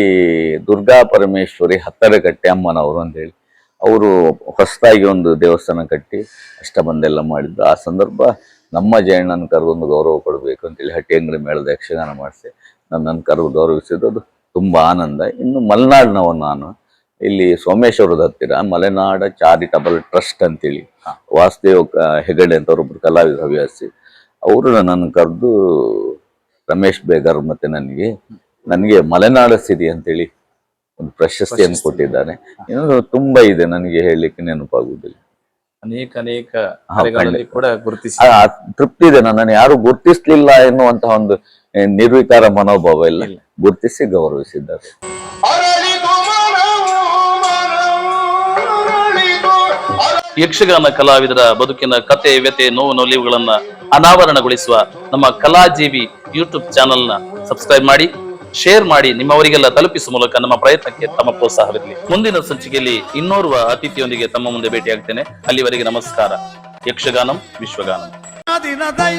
ದುರ್ಗಾ ಪರಮೇಶ್ವರಿ ಹತ್ತರಕಟ್ಟೆ ಅಮ್ಮನವರು ಅಂತ ಹೇಳಿ ಅವರು ಹೊಸದಾಗಿ ಒಂದು ದೇವಸ್ಥಾನ ಕಟ್ಟಿ ಅಷ್ಟಬಂದೆಲ್ಲ ಮಾಡಿದ್ದು. ಆ ಸಂದರ್ಭ ನಮ್ಮ ಜಯಣ್ಣನ ಕರೆದೊಂದು ಗೌರವ ಕೊಡಬೇಕು ಅಂತೇಳಿ ಹಟ್ಟಿ ಅಂಗಡಿ ಮೇಳದ ಯಕ್ಷಗಾನ ಮಾಡಿಸಿ ನನ್ನನ್ನು ಕರೆದು ಗೌರವಿಸಿದ್ದು. ಅದು ತುಂಬಾ ಆನಂದ. ಇನ್ನು ಮಲೆನಾಡಿನವ ನಾನು. ಇಲ್ಲಿ ಸೋಮೇಶ್ವರದ ಹತ್ತಿರ ಮಲೆನಾಡ ಚಾರಿಟಬಲ್ ಟ್ರಸ್ಟ್ ಅಂತೇಳಿ ವಾಸುದೇವ್ ಹೆಗಡೆ ಅಂತ ಒಬ್ಬರು ಕಲಾವಿದ ಹವ್ಯಾಸಿ ಅವರು ನನ್ನನ್ನು ಕರೆದು ರಮೇಶ್ ಬೇಗರ್ ಮತ್ತೆ ನನಗೆ ನನಗೆ ಮಲೆನಾಡ ಸಿರಿ ಅಂತೇಳಿ ಒಂದು ಪ್ರಶಸ್ತಿಯನ್ನು ಪ್ರಶಸ್ತಿ. ಕೊಟ್ಟಿದ್ದಾರೆ. ಇನ್ನು ತುಂಬಾ ಇದೆ ನನಗೆ ಹೇಳಲಿಕ್ಕೆ ನೆನಪಾಗುವುದಿಲ್ಲ. ಅನೇಕ ಅನೇಕ ಕೂಡ ಗುರುತಿಸಿ. ತೃಪ್ತಿ ಇದೆ. ನನ್ನನ್ನು ಯಾರು ಗುರುತಿಸ್ಲಿಲ್ಲ ಎನ್ನುವಂತಹ ಒಂದು ನಿರ್ವಿಕಾರ ಮನೋಭಾವ ಇಲ್ಲ. ಗುರುತಿಸಿ ಗೌರವಿಸಿದ್ದಾರೆ. ಯಕ್ಷಗಾನ ಕಲಾವಿದರ ಬದುಕಿನ ಕತೆ ವ್ಯತೆ ನೋವು ನೊಲಿವುಗಳನ್ನ ಅನಾವರಣಗೊಳಿಸುವ ನಮ್ಮ ಕಲಾಜೀವಿ ಯೂಟ್ಯೂಬ್ ಚಾನೆಲ್ನ ಸಬ್ಸ್ಕ್ರೈಬ್ ಮಾಡಿ. ಶೇರ್ ಮಾಡಿ ನಿಮ್ಮವರಿಗೆಲ್ಲ ತಲುಪಿಸುವ ಮೂಲಕ ನಮ್ಮ ಪ್ರಯತ್ನಕ್ಕೆ ತಮ್ಮ ಪ್ರೋತ್ಸಾಹವಿರಲಿ. ಮುಂದಿನ ಸಂಚಿಕೆಯಲ್ಲಿ ಇನ್ನೋರ್ವ ಅತಿಥಿಯೊಂದಿಗೆ ತಮ್ಮ ಮುಂದೆ ಭೇಟಿಯಾಗ್ತೇನೆ. ಅಲ್ಲಿವರೆಗೆ ನಮಸ್ಕಾರ. ಯಕ್ಷಗಾನಂ, ವಿಶ್ವಗಾನಂ. ದಿನದೈ